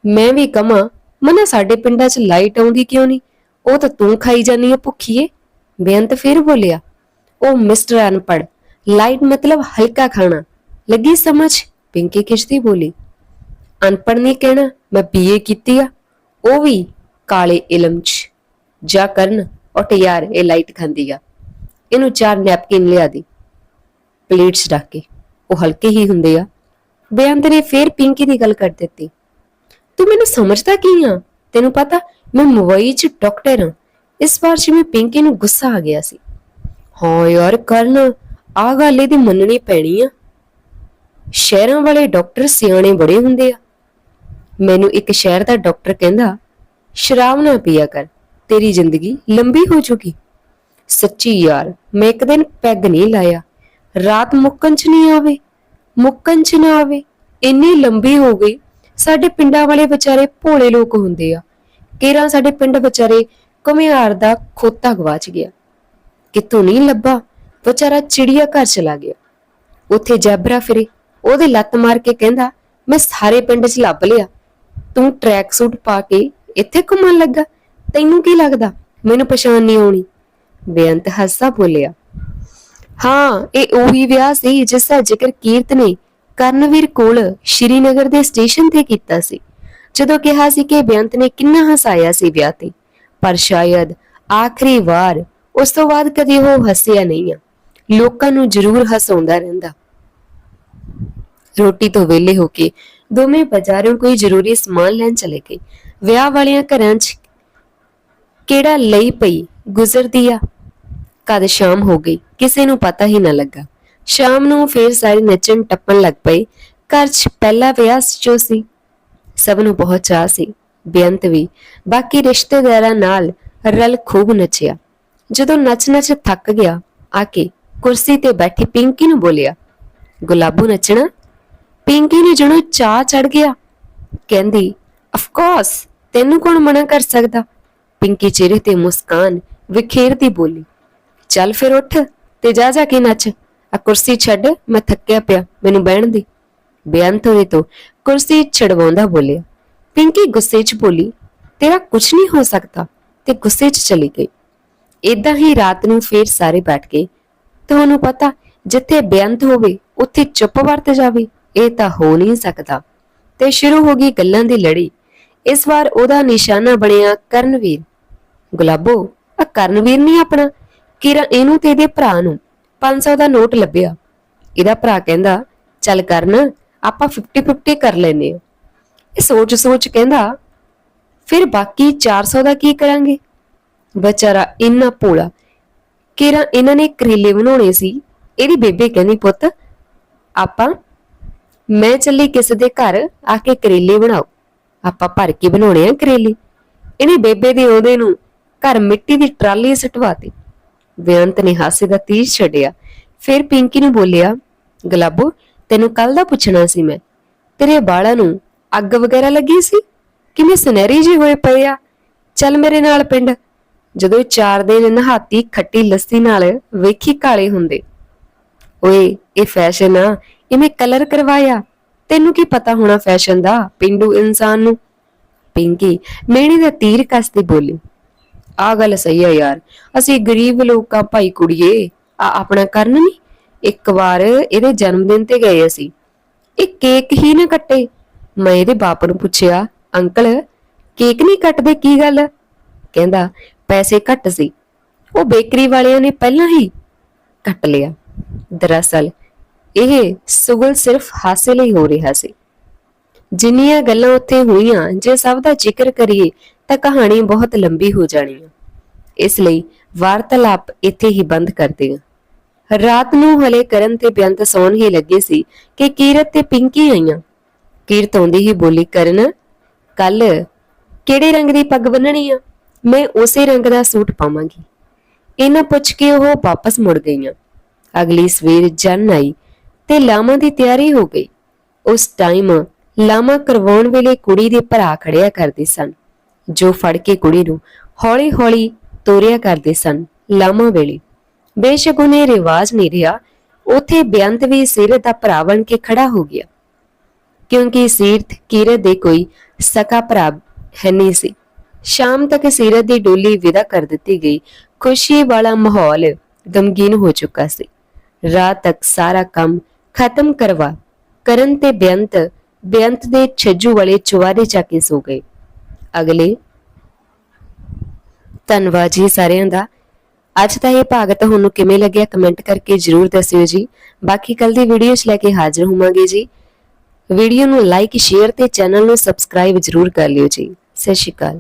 ਮੈਂ ਵੀ ਕਮਾ, ਮਨਾ ਸਾਡੇ ਪਿੰਡਾਂ 'ਚ ਲਾਈਟ ਆਉਂਦੀ ਕਿਉਂ ਨਹੀਂ? ਉਹ ਤਾਂ ਤੂੰ ਖਾਈ ਜਾਨੀ ਆ ਭੁੱਖੀਏ। ਬੇਅੰਤ ਫਿਰ ਬੋਲਿਆ, ਉਹ ਮਿਸਟਰ ਅਨਪੜ ਲਾਈਟ ਮਤਲਬ ਹਲਕਾ ਖਾਣਾ। ਲੱਗੀ ਸਮਝ, ਪਿੰਕੀ ਖਿੱਚਦੀ ਬੋਲੀ, ਅਨਪੜ੍ਹ ਨਹੀਂ ਕਹਿਣਾ, ਮੈਂ ਬੀਏ ਕੀਤੀ ਆ, ਉਹ ਵੀ ਕਾਲੇ ਇਲਮ ਚ, ਜਾ ਕਰਨ ਉੱਠ ਯਾਰ ਇਹ ਲਾਈਟ ਖਾਂਦੀ ਆ। ਇਹਨੂੰ ਚਾਰ ਨੈਪਕਿਨ ਲਿਆ ਦੀ ਪਲੇਟਸ ਰੱਖ ਕੇ, ਉਹ ਹਲਕੇ ਹੀ ਹੁੰਦੇ ਆ। ਬੇਅੰਤ ਨੇ ਫੇਰ ਪਿੰਕੀ ਦੀ ਗੱਲ ਕਰ ਦਿੱਤੀ, ਤੂੰ ਮੈਨੂੰ ਸਮਝਦਾ ਕੀ ਆ? ਤੈਨੂੰ ਪਤਾ, ਮੈਂ ਮੁੰਬਈ ਚ ਡਾਕਟਰ ਹਾਂ ਇਸ ਵਾਰ ਜਿਵੇਂ ਪਿੰਕੀ ਨੂੰ ਗੁੱਸਾ ਆ ਗਿਆ ਸੀ। ਹਾਂ ਯਾਰ ਕਰਨ ਆ ਗੱਲ ਇਹਦੀ ਮੰਨਣੀ ਪੈਣੀ ਆ। ਸ਼ਹਿਰਾਂ ਵਾਲੇ ਡਾਕਟਰ ਸਿਆਣੇ ਬੜੇ ਹੁੰਦੇ ਆ। ਮੈਨੂੰ ਇੱਕ ਸ਼ਹਿਰ ਦਾ ਡਾਕਟਰ ਕਹਿੰਦਾ, ਸ਼ਰਾਬ ਨਾ ਪੀਆ ਕਰ, ਤੇਰੀ ਜ਼ਿੰਦਗੀ ਲੰਬੀ ਹੋ ਚੁੱਕੀ। ਸੱਚੀ ਯਾਰ, ਮੈਂ ਇੱਕ ਦਿਨ ਪੈਗ ਨਹੀਂ ਲਾਇਆ। ਰਾਤ ਮੁੱਕਣ ਚ ਨਹੀਂ ਆਵੇ, ਮੁੱਕਣ ਚ ਨਾ ਆਵੇ। ਇੰਨੀ ਲੰਬੀ ਹੋ ਗਈ। ਸਾਡੇ ਪਿੰਡਾਂ ਵਾਲੇ ਵਿਚਾਰੇ ਭੋਲੇ ਲੋਕ ਹੁੰਦੇ ਆ। ਕੇਰਾਂ ਸਾਡੇ ਪਿੰਡ ਵਿਚਾਰੇ ਘੁਮਿਆਰ ਦਾ ਖੋਤਾ ਗਵਾਚ ਗਿਆ। ਕਿਤੋਂ ਨਹੀਂ ਲੱਭਾ, ਵਿਚਾਰਾ ਚਿੜੀਆ ਘਰ ਚਲਾ ਗਿਆ। ਉੱਥੇ ਜੈਬਰਾ ਫਿਰੇ, ਉਹਦੇ ਲੱਤ ਮਾਰ ਕੇ ਕਹਿੰਦਾ, ਮੈਂ ਸਾਰੇ ਪਿੰਡ 'ਚ ਲੱਭ ਲਿਆ। ਤੂੰ ਟਰੈਕ ਸੂਟ ਪਾ ਕੇ ਇੱਥੇ ਘੁੰਮਣ ਲੱਗਾ। ਤੈਨੂੰ ਕੀ ਲੱਗਦਾ? ਮੈਨੂੰ ਪਛਾਣ ਨਹੀਂ ਆਉਣੀ। ਬੇਅੰਤ ਹੱਸਾ ਬੋਲਿਆ। ਹਾਂ, ਇਹ ਉਹੀ ਵਿਆਹ ਸੀ ਜਿਸ ਦਾ ਜ਼ਿਕਰ ਕੀਰਤ ਨੇ ਕਰਨਵੀਰ ਕੋਲ ਸ਼੍ਰੀਨਗਰ ਦੇ ਸਟੇਸ਼ਨ ਤੇ ਕੀਤਾ ਸੀ। ਜਦੋਂ ਕਿਹਾ ਸੀ ਕਿ ਬੇਅੰਤ ਨੇ ਕਿੰਨਾ ਹਸਾਇਆ ਸੀ ਵਿਆਹ ਤੇ ਪਰ ਸ਼ਾਇਦ ਆਖਰੀ ਵਾਰ ਉਸ ਤੋਂ ਬਾਅਦ ਕਦੇ ਉਹ ਹੱਸਿਆ ਨਹੀਂ ਆ। ਲੋਕਾਂ ਨੂੰ ਜ਼ਰੂਰ ਹਸਾਉਂਦਾ ਰਹਿੰਦਾ। ਰੋਟੀ ਤੋਂ ਵਿਹਲੇ ਹੋ ਕੇ ਦੋਵੇਂ ਬਾਜ਼ਾਰੋਂ ਕੋਈ ਜ਼ਰੂਰੀ ਸਮਾਨ ਲੈਣ ਚਲੇ ਗਏ। ਵਿਆਹ ਵਾਲਿਆਂ ਘਰਾਂ 'ਚ ਕਿਹੜਾ ਲਈ ਪਈ ਗੁਜ਼ਰਦੀ ਆ? ਕਦ ਸ਼ਾਮ ਹੋ ਗਈ, ਕਿਸੇ ਨੂੰ ਪਤਾ ਹੀ ਨਾ ਲੱਗਾ। ਸ਼ਾਮ ਨੂੰ ਫੇਰ ਸਾਰੇ ਨੱਚਣ ਟੱਪਣ ਲੱਗ ਪਏ। ਘਰ 'ਚ ਪਹਿਲਾ ਵਿਆਹ ਜੋ ਸੀ, ਸਭ ਨੂੰ ਬਹੁਤ ਚਾਅ ਸੀ। ਬੇਅੰਤ ਵੀ। ਬਾਕੀ ਰਿਸ਼ਤੇਦਾਰਾਂ ਨਾਲ ਰਲ ਖੂਬ ਨੱਚਿਆ। ਜਦੋਂ ਨੱਚ-ਨੱਚ ਥੱਕ ਗਿਆ, ਆ ਕੇ ਕੁਰਸੀ ਤੇ ਬੈਠੀ ਪਿੰਕੀ ਨੂੰ ਬੋਲਿਆ, ਗੁਲਾਬੂ ਨੱਚਣਾ? ਪਿੰਕੀ ਨੂੰ ਜਣੋ ਚਾਹ ਚੜ ਗਿਆ। ਕਹਿੰਦੀ ਆਫ ਕੋਰਸ ਤੈਨੂੰ ਕੌਣ ਮਨਾ ਕਰ ਸਕਦਾ? ਪਿੰਕੀ ਚਿਹਰੇ ਤੇ ਮੁਸਕਾਨ ਵਿਖੇਰਦੀ ਬੋਲੀ, ਚੱਲ ਫਿਰ ਉੱਠ ਤੇ ਜਾ ਜਾ ਕੇ ਨੱਚ। ਆ ਕੁਰਸੀ ਛੱਡ, ਮੈਂ ਥੱਕਿਆ ਪਿਆ, ਮੈਨੂੰ ਬਹਿਣ ਦੇ। ਬੇਅੰਤ ਹੋਏ ਤੋਂ ਕੁਰਸੀ ਛਡਵਾਉਂਦਾ ਬੋਲਿਆ ਪਿੰਕੀ ਗੁੱਸੇ 'ਚ ਬੋਲੀ, ਤੇਰਾ ਕੁਝ ਨਹੀਂ ਹੋ ਸਕਦਾ, ਤੇ ਗੁੱਸੇ 'ਚ ਚਲੀ ਗਈ। ਇਦਾਂ ਹੀ ਰਾਤ ਨੂੰ ਫੇਰ ਸਾਰੇ ਬੈਠ ਗਏ। ਤੁਹਾਨੂੰ ਪਤਾ, ਜਿੱਥੇ ਬੇਅੰਤ ਹੋਵੇ, ਉੱਥੇ ਚੁੱਪ ਵਰਤ ਜਾਵੇ, ਇਹ ਤਾਂ ਹੋ ਨਹੀਂ ਸਕਦਾ। ਤੇ ਸ਼ੁਰੂ ਹੋ ਗਈ ਗੱਲਾਂ ਦੀ ਲੜੀ। ਇਸ ਵਾਰ ਉਹਦਾ ਨਿਸ਼ਾਨਾ ਬਣਿਆ ਕਰਨਵੀਰ। ਗੁਲਾਬੋ ਆ ਕਰਨਵੀਰ ਨਹੀਂ ਆਪਣਾ? ਕਿਰਾ ਇਹਨੂੰ ਤੇ ਇਹਦੇ ਭਰਾ ਨੂੰ। 500 ਦਾ ਨੋਟ ਲੱਭਿਆ। ਇਹਦਾ ਭਰਾ ਕਹਿੰਦਾ, ਚੱਲ ਕਰਨ, ਆਪਾਂ 50-50 ਕਰ ਲੈਨੇ ਆ ਇਹ ਸੋਚ ਸੋਚ ਕਹਿੰਦਾ, ਫਿਰ ਬਾਕੀ 400 ਦਾ ਕੀ ਕਰਾਂਗੇ? ਵਿਚਾਰਾ ਇੰਨਾ ਭੋਲਾ ਕਿਰਾ ਇਹਨਾਂ ਨੇ ਕਰੇਲੇ ਬਣਾਉਣੇ ਸੀ? ਇਹਦੀ ਬੇਬੇ ਕਹਿੰਦੀ, ਪੁੱਤ, ਆਪਾਂ, ਮੈਂ ਚੱਲੀ ਕਿਸੇ ਦੇ ਘਰ ਆ ਕੇ ਕਰੇਲੇ ਬਣਾਓ। ਆਪਾਂ ਭਰ ਕੇ ਬਣਾਉਣੇ ਆ ਕਰੇਲੇ। ਇਹਨੇ ਬੇਬੇ ਦੇ ਉਹਦੇ ਨੂੰ ਘਰ ਮਿੱਟੀ ਦੀ ਟਰਾਲੀ ਸਟਵਾਤੀ। ਬੇਅੰਤ ਨੇ ਹਾਸੇ ਦਾ ਤੀਰ ਛੱਡਿਆ। ਫਿਰ ਪਿੰਕੀ ਨੂੰ ਬੋਲਿਆ, ਗਲਾਬੋ, ਤੈਨੂੰ ਕੱਲ ਦਾ ਪੁੱਛਣਾ ਸੀ ਮੈਂ। ਤੇਰੇ ਬਾਲਾਂ ਨੂੰ ਅੱਗ ਵਗੈਰਾ ਲੱਗੀ ਸੀ? ਕਿਵੇਂ ਸੁਨਹਿਰੀ ਜਿਹੇ ਹੋਏ ਪਏ ਆ? ਚੱਲ ਮੇਰੇ ਨਾਲ ਪਿੰਡ। ਜਦੋਂ ਚਾਰ ਦਿਨ ਨਹਾਤੀ ਖੱਟੀ ਲੱਸੀ ਨਾਲ ਵੇਖੀ ਕਾਲੇ ਹੁੰਦੇ। ਓਏ, ਇਹ ਫੈਸ਼ਨ ਆ। ਇਹਨੇ ਕਲਰ ਕਰਵਾਇਆ। ਤੈਨੂੰ ਕੀ ਪਤਾ ਹੋਣਾ ਫੈਸ਼ਨ ਦਾ? ਪਿੰਡੂ ਇਨਸਾਨ ਨੂੰ। ਪਿੰਕੀ, ਮੇਣੀ ਦਾ ਤੀਰ ਕੱਸਦੀ ਬੋਲੀ। ਆ ਗੱਲ ਸਹੀ ਆ ਯਾਰ। ਅਸੀਂ ਗਰੀਬ ਲੋਕਾਂ, ਭਾਈ ਕੁੜੀਏ, ਆ ਆਪਣਾ ਕਰਨ ਨਹੀਂ ਇੱਕ ਵਾਰ ਇਹਦੇ ਜਨਮ ਦਿਨ ਤੇ ਗਏ ਅਸੀਂ। ਇਹ ਕੇਕ ਹੀ ਨਾ ਕੱਟੇ। ਮੈਂ ਇਹਦੇ ਬਾਪ ਨੂੰ ਪੁੱਛਿਆ, ਅੰਕਲ, ਕੇਕ ਨਹੀਂ ਕੱਟਦੇ, ਕੀ ਗੱਲ? ਕਹਿੰਦਾ, ਪੈਸੇ ਘੱਟ ਸੀ। ਉਹ ਬੇਕਰੀ ਵਾਲਿਆਂ ਨੇ ਪਹਿਲਾਂ ਹੀ ਕੱਟ ਲਿਆ। ਦਰਅਸਲ, ਇਹ ਸੁਗਲ ਸਿਰਫ ਹਾਸੇ ਲਈ ਹੋ ਰਿਹਾ ਸੀ। ਜਿੰਨੀਆਂ ਗੱਲਾਂ ਉੱਥੇ ਹੋਈਆਂ, ਜੇ ਸਭ ਦਾ ਜ਼ਿਕਰ ਕਰੀਏ, ਤਾਂ ਕਹਾਣੀ ਬਹੁਤ ਲੰਬੀ ਹੋ ਜਾਣੀ ਹੈ ਇਸ ਲਈ ਵਾਰਤਾਲਾਪ ਇੱਥੇ ਹੀ ਬੰਦ ਕਰਦੇ ਹਾਂ ਰਾਤ ਨੂੰ ਹਲੇ ਕਰਨ ਤੇ ਬੇਅੰਤ ਸੌਣ ਹੀ ਲੱਗੇ ਸੀ ਕਿ ਕੀਰਤ ਤੇ ਪਿੰਕੀ ਆਈਆਂ। ਕੀਰਤ ਆਉਂਦੀ ਹੀ ਬੋਲੀ, ਕਰਨ, ਕੱਲ ਕਿਹੜੇ ਰੰਗ ਦੀ ਪੱਗ ਬੰਨਣੀ ਆ? ਮੈਂ ਉਸੇ ਰੰਗ ਦਾ ਸੂਟ ਪਾਵਾਂਗੀ। ਇਹਨਾਂ ਪੁੱਛ ਕੇ ਉਹ ਵਾਪਸ ਮੁੜ ਗਈਆਂ। ਅਗਲੀ ਸਵੇਰ ਜਨ ਆਈ ਤੇ ਲਾਮਾ ਦੀ ਤਿਆਰੀ ਹੋ ਗਈ। ਉਸ ਟਾਈਮ ਲਾਮਾ ਕਰਵਾਉਣ ਵੇਲੇ ਕੁੜੀ ਦੇ ਭਰਾ ਖੜਿਆ ਕਰਦੇ ਸਨ, ਜੋ ਫੜ ਕੇ ਕੁੜੀ ਨੂੰ ਹੌਲੀ-ਹੌਲੀ ਤੋਰਿਆ ਕਰਦੇ ਸਨ ਲਾਮਾ ਵੇਲੇ। ਬੇਸ਼ੱਕ ਉਹਨੇ ਰਿਵਾਜ ਨਹੀਂ ਰਿਹਾ, ਉਥੇ ਬੇਅੰਤ ਵੀ ਸਿਰ ਦਾ ਭਰਾ ਬਣ ਕੇ ਖੜਾ ਹੋ ਗਿਆ। ਕਿਉਂਕਿ ਸੀਰਤ ਕੀਰਤ ਦੇ ਕੋਈ ਸਕਾ ਭਰਾ ਹੈ ਨਹੀਂ ਸੀ। ਸ਼ਾਮ ਤੱਕ ਸੀਰਤ ਦੀ ਡੋਲੀ ਵਿਦਾ ਕਰ ਦਿੱਤੀ ਗਈ। ਖੁਸ਼ੀ ਵਾਲਾ ਮਾਹੌਲ ਗਮਗੀਨ ਹੋ ਚੁੱਕਾ ਸੀ। ਰਾਤ ਤੱਕ ਸਾਰਾ ਕੰਮ ਖਤਮ ਕਰਵਾ ਕਰਨ ਤੇ ਬੇਅੰਤ ਬੇਅੰਤ ਦੇ ਛੱਜੂ ਵਾਲੇ ਚੁਆਰੇ ਜਾ ਕੇ ਸੋ ਗਏ। ਅਗਲੇ, ਧੰਨਵਾਦ ਜੀ ਸਾਰਿਆਂ ਦਾ। ਅੱਜ ਦਾ ਇਹ ਭਾਗ ਤੁਹਾਨੂੰ ਕਿਵੇਂ ਲੱਗਿਆ ਕਮੈਂਟ ਕਰਕੇ ਜਰੂਰ ਦੱਸਿਓ ਜੀ। ਬਾਕੀ ਕੱਲ ਦੀ ਵੀਡੀਓ 'ਚ ਲੈ ਕੇ ਹਾਜ਼ਰ ਹੋਵਾਂਗੇ ਜੀ। ਵੀਡੀਓ ਨੂੰ ਲਾਈਕ, ਸ਼ੇਅਰ ਤੇ ਚੈਨਲ ਨੂੰ ਸਬਸਕ੍ਰਾਈਬ ਜਰੂਰ ਕਰ ਲਿਓ ਜੀ। ਸਤਿ ਸ਼੍ਰੀ ਅਕਾਲ।